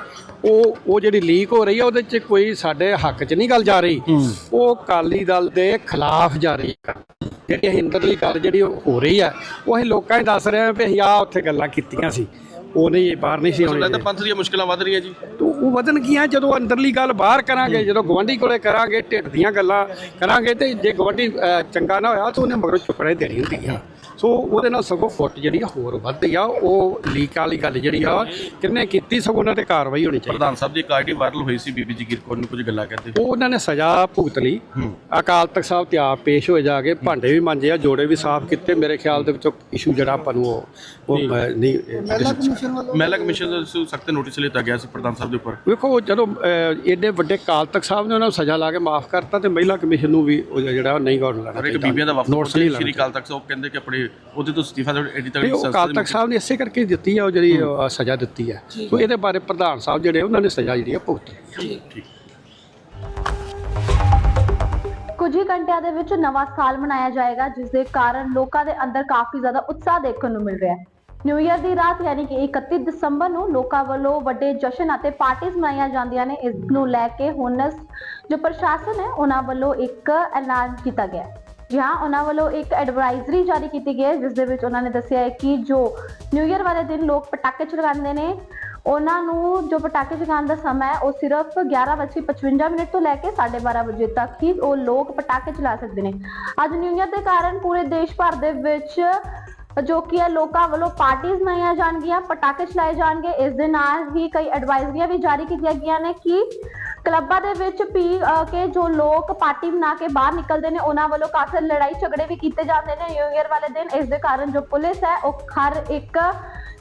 ਉਹ ਉਹ ਜਿਹੜੀ ਲੀਕ ਹੋ ਰਹੀ ਹੈ ਉਹਦੇ 'ਚ ਕੋਈ ਸਾਡੇ ਹੱਕ 'ਚ ਨਹੀਂ ਗੱਲ ਜਾ ਰਹੀ। ਉਹ ਅਕਾਲੀ ਦਲ ਦੇ ਖਿਲਾਫ ਜਾ ਰਹੀ ਹੈ ਜਿਹੜੀ ਅਸੀਂ ਅੰਦਰਲੀ ਗੱਲ ਜਿਹੜੀ ਹੋ ਰਹੀ ਹੈ ਉਹ ਅਸੀਂ ਲੋਕਾਂ ਹੀ ਦੱਸ ਰਹੇ ਹਾਂ ਵੀ ਅਸੀਂ ਆਹ ਉੱਥੇ ਗੱਲਾਂ ਕੀਤੀਆਂ ਸੀ। ਉਹ ਨਹੀਂ ਬਾਹਰ ਨਹੀਂ ਸੀ ਆਉਣੀ ਲੱਗਦਾ ਪੰਥ ਦੀਆਂ ਮੁਸ਼ਕਲਾਂ ਵੱਧ ਰਹੀਆਂ ਜੀ? ਤੋ ਉਹ ਵਧਣ ਗਈਆਂ ਜਦੋਂ ਅੰਦਰਲੀ ਗੱਲ ਬਾਹਰ ਕਰਾਂਗੇ ਜਦੋਂ ਗਵੰਡੀ ਕੋਲੇ ਕਰਾਂਗੇ ਢਿੱਡ ਦੀਆਂ ਗੱਲਾਂ ਕਰਾਂਗੇ ਤੇ ਜੇ ਗਵੰਡੀ ਚੰਗਾ ਨਾ ਹੋਇਆ ਤਾਂ ਉਹਨੇ ਮਗਰੋਂ ਚੁੱਕਣੇ ਦੇਣੀ ਹੁੰਦੀ ਆ। ਸੋ ਉਹਦੇ ਨਾਲ ਸਗੋਂ ਫੁੱਟ ਜਿਹੜੀ ਆ ਹੋਰ ਵੱਧਦੀ ਆ ਉਹ ਲੀਕ ਵਾਲੀ ਗੱਲ ਜਿਹੜੀ ਆ ਕਿੰਨੇ ਕੀਤੀ ਸਗੋਂ ਉਹਨਾਂ ਤੇ ਕਾਰਵਾਈ ਹੋਣੀ ਚਾਹੀਦੀ। ਪ੍ਰਧਾਨ ਸਾਹਿਬ ਦੀ ਆਰਟੀ ਵਾਇਰਲ ਹੋਈ ਸੀ ਬੀਬੀ ਜਗੀਰ ਕੌਰ ਨੂੰ ਕੁਝ ਗੱਲਾਂ ਕਹਿੰਦੇ ਉਹ ਉਹਨਾਂ ਨੇ ਸਜ਼ਾ ਭੁਗਤ ਲਈ। ਅਕਾਲ ਤਖਤ ਸਾਹਿਬ ਤੇ ਆਪ ਪੇਸ਼ ਹੋਏ ਜਾ ਕੇ ਭਾਂਡੇ ਵੀ ਮਾਂਜੇ ਆ ਜੋੜੇ ਵੀ ਸਾਫ਼ ਕੀਤੇ। ਮੇਰੇ ਖਿਆਲ ਦੇ ਵਿੱਚੋਂ ਇਸ਼ੂ ਜਿਹੜਾ ਆਪਾਂ ਨੂੰ ਉਹ ਉਹ ਮਹਿਲਾ ਕਮਿਸ਼ਨ ਦਾ ਸਖਤ ਨੋਟਿਸ ਲਿੱਤਾ ਗਿਆ ਸੀ ਪ੍ਰਧਾਨ ਸਾਹਿਬ ਦੇ ਉੱਪਰ। ਵੇਖੋ ਜਦੋਂ ਅਹ, ਵੱਡੇ ਕਾਲ ਤਖਤ ਸਾਹਿਬ ਨੇ ਉਹਨਾਂ ਨੂੰ ਸਜ਼ਾ ਲਾ ਕੇ ਮਾਫ ਕਰਤਾ ਤੇ ਮਹਿਲਾ ਕਮਿਸ਼ਨ ਨੂੰ ਵੀ ਉਹ ਜਿਹੜਾ ਉਹ ਨਹੀਂ ਗੌਰ ਲੈਣਾ ਪਰ ਇੱਕ ਬੀਬੀਆਂ ਦਾ ਵਫਦ ਨੋਟਿਸ ਨਹੀਂ ਸ਼੍ਰੀ ਲੈਣਾ ਅਕਾਲ ਤਖਤ ਸਾਹਿਬ ਕਹਿੰਦੇ ਕਿ ਆਪਣੇ ਉਹਦੇ ਤੋਂ ਅਸਤੀਫਾ ਦੇ ਐਡੀ ਤੇ ਤੱਕ ਉਹ ਕਾਲ ਤਖਤ ਸਾਹਿਬ ਨੇ ਇਸੇ ਕਰਕੇ ਦਿੱਤੀ ਆ ਉਹ ਜਿਹੜੀ ਅਹ, ਸਜ਼ਾ ਦਿੱਤੀ ਹੈ ਸੋ ਇਹਦੇ ਬਾਰੇ ਪ੍ਰਧਾਨ ਸਾਹਿਬ ਜਿਹੜੇ ਉਹਨਾਂ ਨੇ ਸਜ਼ਾ ਜਿਹੜੀ ਆ ਭੁਗਤੀ। ਕੁਝ ਹੀ ਘੰਟਿਆਂ ਦੇ ਵਿੱਚ ਨਵਾਂ ਸਾਲ ਮਨਾਇਆ ਜਾਏਗਾ ਜਿਸ ਦੇ ਕਾਰਨ ਲੋਕਾਂ ਦੇ ਅੰਦਰ ਕਾਫੀ ਜ਼ਿਆਦਾ ਉਤਸ਼ਾਹ ਦੇਖਣ ਨੂੰ ਮਿਲ ਰਿਹਾ ਹੈ। ਨਿਊ ਇਅਰ ਦੀ ਰਾਤ ਯਾਨੀ ਕਿ 31 ਦਸੰਬਰ ਨੂੰ ਲੋਕਾਂ ਵੱਲੋਂ ਵੱਡੇ ਜਸ਼ਨ ਅਤੇ ਪਾਰਟੀਆਂ ਮਨਾਈਆਂ ਜਾਂਦੀਆਂ ਨੇ। ਇਸ ਨੂੰ ਲੈ ਕੇ ਹੁਣ ਜੋ ਪ੍ਰਸ਼ਾਸਨ ਹੈ, ਉਹਨਾਂ ਵੱਲੋਂ ਇੱਕ ਐਲਾਨ ਕੀਤਾ ਗਿਆ। ਹੈ ਉਹਨਾਂ ਵੱਲੋਂ ਇੱਕ ਐਡਵਾਈਜ਼ਰੀ ਜਾਰੀ ਕੀਤੀ ਗਈ ਹੈ, ਜਿਸ ਦੇ ਵਿੱਚ ਉਹਨਾਂ ਨੇ ਦੱਸਿਆ ਹੈ ਕਿ ਜੋ ਨਿਊ ਇਅਰ ਵਾਲੇ ਦਿਨ ਲੋਕ ਪਟਾਕੇ ਚਲਾਉਂਦੇ ਨੇ, ਉਹਨਾਂ ਨੂੰ ਜੋ ਪਟਾਕੇ ਚਲਾਉਣ ਦਾ ਸਮਾਂ ਹੈ, ਉਹ ਸਿਰਫ 11:55 ਮਿੰਟ ਤੋਂ ਲੈ ਕੇ 12:30 ਵਜੇ ਤੱਕ ਹੀ ਉਹ ਲੋਕ ਪਟਾਕੇ ਚਲਾ ਸਕਦੇ ਨੇ। ਅੱਜ ਨਿਊ ਇਅਰ ਦੇ ਕਾਰਨ ਪੂਰੇ ਦੇਸ਼ ਭਰ ਦੇ ਵਿੱਚ ਜੋ ਕਿ ਹੈ ਲੋਕਾਂ ਵੱਲੋਂ ਪਾਰਟੀਆਂ ਮਨਾਈਆਂ ਜਾਣਗੀਆਂ, ਪਟਾਕੇ ਚਲਾਏ ਜਾਣਗੇ। ਇਸ ਦੇ ਨਾਲ ਹੀ ਕਈ ਐਡਵਾਈਜ਼ਰੀਆਂ ਵੀ ਜਾਰੀ ਕੀਤੀਆਂ ਗਈਆਂ ਨੇ ਕਿ ਕਲੱਬਾਂ ਦੇ ਵਿੱਚ ਪੀ ਕੇ ਜੋ ਲੋਕ ਪਾਰਟੀ ਬਣਾ ਕੇ ਬਾਹਰ ਨਿਕਲਦੇ ਨੇ, ਉਹਨਾਂ ਵੱਲੋਂ ਕਾਫੀ ਲੜਾਈ ਝਗੜੇ ਵੀ ਕੀਤੇ ਜਾਂਦੇ ਨੇ। ਨਿਊ ਇਅਰ ਵਾਲੇ ਦਿਨ ਇਸ ਦੇ ਕਾਰਨ ਜੋ ਪੁਲਿਸ ਹੈ, ਉਹ ਹਰ ਇੱਕ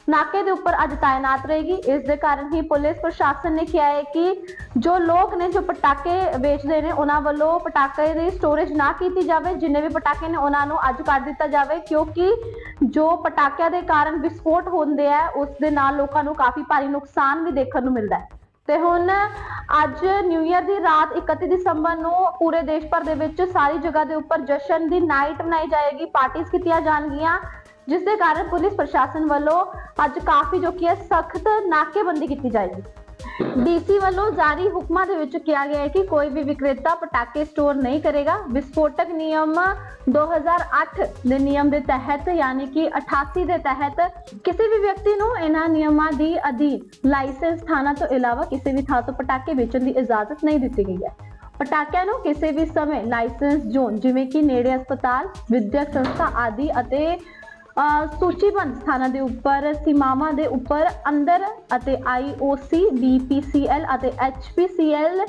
ਨਾਕੇ ਦੇ ਉੱਪਰ ਅੱਜ ਤਾਇਨਾਤ ਰਹੇਗੀ। ਇਸ ਦੇ ਕਾਰਨ ਹੀ ਪੁਲਿਸ ਪ੍ਰਸ਼ਾਸਨ ਨੇ ਕਿਹਾ ਹੈ ਕਿ ਜੋ ਲੋਕ ਨੇ, ਜੋ ਪਟਾਕੇ ਵੇਚਦੇ ਨੇ, ਉਹਨਾਂ ਵੱਲੋਂ ਪਟਾਕੇ ਦੀ ਸਟੋਰੇਜ ਨਾ ਕੀਤੀ ਜਾਵੇ। ਜਿੰਨੇ ਵੀ ਪਟਾਕੇ ਨੇ, ਉਹਨਾਂ ਨੂੰ ਅੱਜ ਕੱਢ ਦਿੱਤਾ ਜਾਵੇ। ਕਿਉਂਕਿ ਜੋ ਪਟਾਕਿਆਂ ਦੇ ਕਾਰਨ ਵਿਸਫੋਟ ਹੁੰਦੇ ਆ, ਉਸ ਦੇ ਨਾਲ ਲੋਕਾਂ ਨੂੰ ਕਾਫੀ ਭਾਰੀ ਨੁਕਸਾਨ ਵੀ ਦੇਖਣ ਨੂੰ ਮਿਲਦਾ ਹੈ। ਤੇ ਹੁਣ ਅੱਜ ਨਿਊ ਇਅਰ ਦੀ ਰਾਤ 31 ਦਸੰਬਰ ਨੂੰ ਪੂਰੇ ਦੇਸ਼ ਭਰ ਦੇ ਵਿੱਚ ਸਾਰੀ ਜਗ੍ਹਾ ਦੇ ਉੱਪਰ ਜਸ਼ਨ ਦੀ ਨਾਈਟ ਮਨਾਈ ਜਾਏਗੀ। ਪਾਰਟੀਆਂ ਕੀਤੀਆਂ ਜਾਣਗੀਆਂ। ਜਿਸ ਦੇ ਕਾਰਨ ਪੁਲਿਸ ਪ੍ਰਸ਼ਾਸਨ ਵੱਲੋਂ ਅੱਜ ਕਾਫੀ ਜੋ ਕਿ ਸਖਤ ਨਾਕੇਬੰਦੀ ਕੀਤੀ ਜਾਏਗੀ। ਡੀਸੀ ਵੱਲੋਂ ਜਾਰੀ ਹੁਕਮਾਂ ਦੇ ਵਿੱਚ ਕਿਹਾ ਗਿਆ ਹੈ ਕਿ ਕੋਈ ਵੀ ਵਿਕਰੇਤਾ ਪਟਾਕੇ ਸਟੋਰ ਨਹੀਂ ਕਰੇਗਾ। ਵਿਸਫੋਟਕ ਨਿਯਮ 2008 ਦੇ ਨਿਯਮ ਦੇ ਤਹਿਤ, ਯਾਨੀ ਕਿ 88 ਦੇ ਤਹਿਤ ਕਿਸੇ ਵੀ ਵਿਅਕਤੀ ਨੂੰ ਇਹਨਾਂ ਨਿਯਮਾਂ ਦੀ ਅਧੀਨ ਲਾਇਸੈਂਸ ਥਾਣਾ ਤੋਂ ਇਲਾਵਾ ਕਿਸੇ ਵੀ ਥਾਂ ਤੋਂ ਪਟਾਕੇ ਵੇਚਣ ਦੀ ਇਜਾਜ਼ਤ ਨਹੀਂ ਦਿੱਤੀ ਗਈ ਹੈ। ਪਟਾਕਿਆਂ ਨੂੰ ਕਿਸੇ ਵੀ ਸਮੇਂ ਲਾਇਸੈਂਸ ਜ਼ੋਨ ਜਿਵੇਂ ਕਿ ਨੇੜੇ ਹਸਪਤਾਲ, ਵਿਦਿਅਕ ਸੰਸਥਾ ਆਦਿ ਅਤੇ ਅਹ, ਸੂਚੀਬੱਧ ਸਥਾਨਾਂ ਦੇ ਉੱਪਰ ਸੀਮਾਵਾਂ ਦੇ ਉੱਪਰ ਅੰਦਰ ਅਤੇ IOC BPCL ਅਤੇ HPCL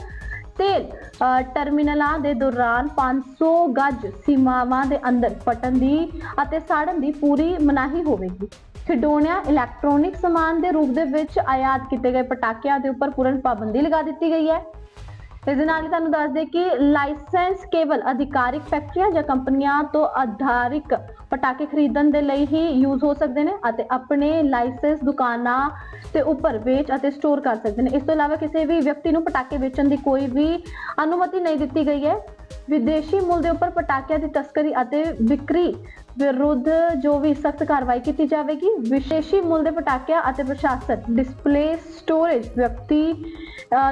ਤੇਲ ਅਹ, ਟਰਮੀਨਲਾਂ ਦੇ ਦੌਰਾਨ 500 ਗਜ ਸੀਮਾਵਾਂ ਦੇ ਅੰਦਰ ਫਟਣ ਦੀ ਅਤੇ ਸਾੜਨ ਦੀ ਪੂਰੀ ਮਨਾਹੀ ਹੋਵੇਗੀ। ਖਿਡੌਣਿਆਂ ਇਲੈਕਟ੍ਰੋਨਿਕ ਸਮਾਨ ਦੇ ਰੂਪ ਦੇ ਵਿੱਚ ਆਯਾਤ ਕੀਤੇ ਗਏ ਪਟਾਕਿਆਂ ਦੇ ਉੱਪਰ ਪੂਰਨ ਪਾਬੰਦੀ ਲਗਾ ਦਿੱਤੀ ਗਈ ਹੈ। ਇਸ ਦੇ ਨਾਲ ਹੀ ਤੁਹਾਨੂੰ ਦੱਸ ਦੇ ਕਿ ਲਾਇਸੈਂਸ ਕੇਵਲ ਅਧਿਕਾਰਿਕ ਫੈਕਟਰੀਆਂ ਜਾਂ ਕੰਪਨੀਆਂ ਤੋਂ ਆਧਾਰਿਕ ਪਟਾਕੇ ਖਰੀਦਣ ਦੇ ਲਈ ਹੀ ਯੂਜ਼ ਹੋ ਸਕਦੇ ਨੇ ਅਤੇ ਆਪਣੇ ਲਾਇਸੈਂਸ ਦੁਕਾਨਾਂ ਤੇ ਉੱਪਰ ਵੇਚ ਅਤੇ ਸਟੋਰ ਕਰ ਸਕਦੇ ਨੇ। ਇਸ ਤੋਂ ਇਲਾਵਾ ਕਿਸੇ ਵੀ ਵਿਅਕਤੀ ਨੂੰ ਪਟਾਕੇ ਵੇਚਣ ਦੀ ਕੋਈ ਵੀ ਅਨੁਮਤੀ ਨਹੀਂ ਦਿੱਤੀ ਗਈ ਹੈ। ਵਿਦੇਸ਼ੀ ਮੁੱਲ ਦੇ ਉੱਪਰ ਪਟਾਕਿਆਂ ਦੀ ਤਸਕਰੀ ਅਤੇ ਵਿਕਰੀ ਵਿਰੁੱਧ ਜੋ ਵੀ ਸਖਤ ਕਾਰਵਾਈ ਕੀਤੀ ਜਾਵੇਗੀ, ਵਿਸ਼ੇਸ਼ੀ ਮੁੱਲ ਦੇ ਪਟਾਕਿਆਂ ਅਤੇ ਪ੍ਰਸ਼ਾਸਨ ਡਿਸਪਲੇ ਸਟੋਰੇਜ ਵਿਅਕਤੀ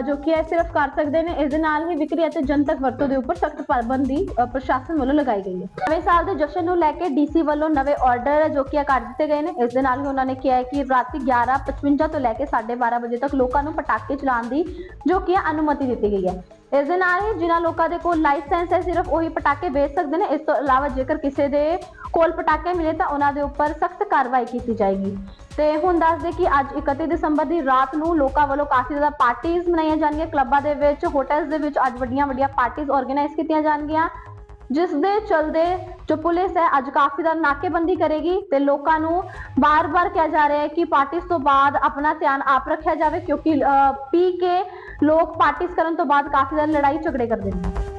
ਜੋ ਕਿ ਇਹ ਸਿਰਫ ਕਰ ਸਕਦੇ ਨੇ, ਇਸ ਦੇ ਨਾਲ ਹੀ ਵਿਕਰੀ ਅਤੇ ਜਨਤਕ ਵਰਤੋਂ ਦੇ ਉੱਪਰ ਸਖਤ ਪਾਬੰਦੀ ਪ੍ਰਸ਼ਾਸਨ ਵੱਲੋਂ ਲਗਾਈ ਗਈ ਹੈ। ਨਵੇਂ ਸਾਲ ਦੇ ਜਸ਼ਨ ਨੂੰ ਲੈ ਕੇ ਡੀਸੀ ਵੱਲੋਂ ਨਵੇਂ ਆਰਡਰ ਜੋ ਕਿ ਕਰ ਦਿੱਤੇ ਗਏ ਨੇ, ਇਸ ਦੇ ਨਾਲ ਹੀ ਉਹਨਾਂ ਨੇ ਕਿਹਾ ਹੈ ਕਿ ਰਾਤੀ 11:55 ਤੋਂ ਲੈ ਕੇ 12:30 ਵਜੇ ਤੱਕ ਲੋਕਾਂ ਨੂੰ ਪਟਾਕੇ ਚਲਾਉਣ ਦੀ ਜੋ ਕਿ ਅਨੁਮਤੀ ਦਿੱਤੀ ਗਈ ਹੈ। ਇਸ ਦੇ ਨਾਲ ਹੀ ਜਿਨ੍ਹਾਂ ਲੋਕਾਂ ਦੇ ਕੋਲ ਲਾਇਸੈਂਸ ਹੈ, ਸਿਰਫ ਉਹੀ ਪਟਾਕੇ ਵੇਚ ਸਕਦੇ ਨੇ, ਇਸ ਤੋਂ ਇਲਾਵਾ ਜੇਕਰ ਕਿਸੇ ਦੇ ਕੋਲ ਪਟਾਕੇ ਮਿਲੇ ਤਾਂ ਉਹਨਾਂ ਦੇ ਉੱਪਰ ਸਖਤ ਕਾਰਵਾਈ ਕੀਤੀ ਜਾਏਗੀ। ਤੇ ਹੁਣ ਦੱਸਦੇ ਕਿ ਅੱਜ 31 ਦਸੰਬਰ ਦੀ ਰਾਤ ਨੂੰ ਲੋਕਾਂ ਵੱਲੋਂ ਕਾਫੀ ਜ਼ਿਆਦਾ ਪਾਰਟੀਆਂ ਮਨਾਈਆਂ ਜਾਣਗੀਆਂ। ਕਲੱਬਾਂ ਦੇ ਵਿੱਚ, ਹੋਟਲਸ ਦੇ ਵਿੱਚ ਅੱਜ ਵੱਡੀਆਂ ਵੱਡੀਆਂ ਪਾਰਟੀਆਂ ਆਰਗੇਨਾਈਜ਼ ਕੀਤੀਆਂ ਜਾਣਗੀਆਂ। ਜਿਸ ਦੇ ਚਲਦੇ ਜੋ ਪੁਲਿਸ ਹੈ ਅੱਜ ਕਾਫੀ ਦਾ ਨਾਕੇਬੰਦੀ ਕਰੇਗੀ ਤੇ ਲੋਕਾਂ ਨੂੰ ਬਾਰ-ਬਾਰ ਕਿਹਾ ਜਾ ਰਿਹਾ ਹੈ ਕਿ ਪਾਰਟੀਆਂ ਤੋਂ ਬਾਅਦ ਆਪਣਾ ਧਿਆਨ ਆਪ ਰੱਖਿਆ ਜਾਵੇ ਕਿਉਂਕਿ ਪੀ ਕੇ ਲੋਕ ਪਾਰਟੀਆਂ ਕਰਨ ਤੋਂ ਬਾਅਦ ਕਾਫੀ ਜ਼ਿਆਦਾ ਲੜਾਈ ਝਗੜੇ ਕਰਦੇ ਨੇ।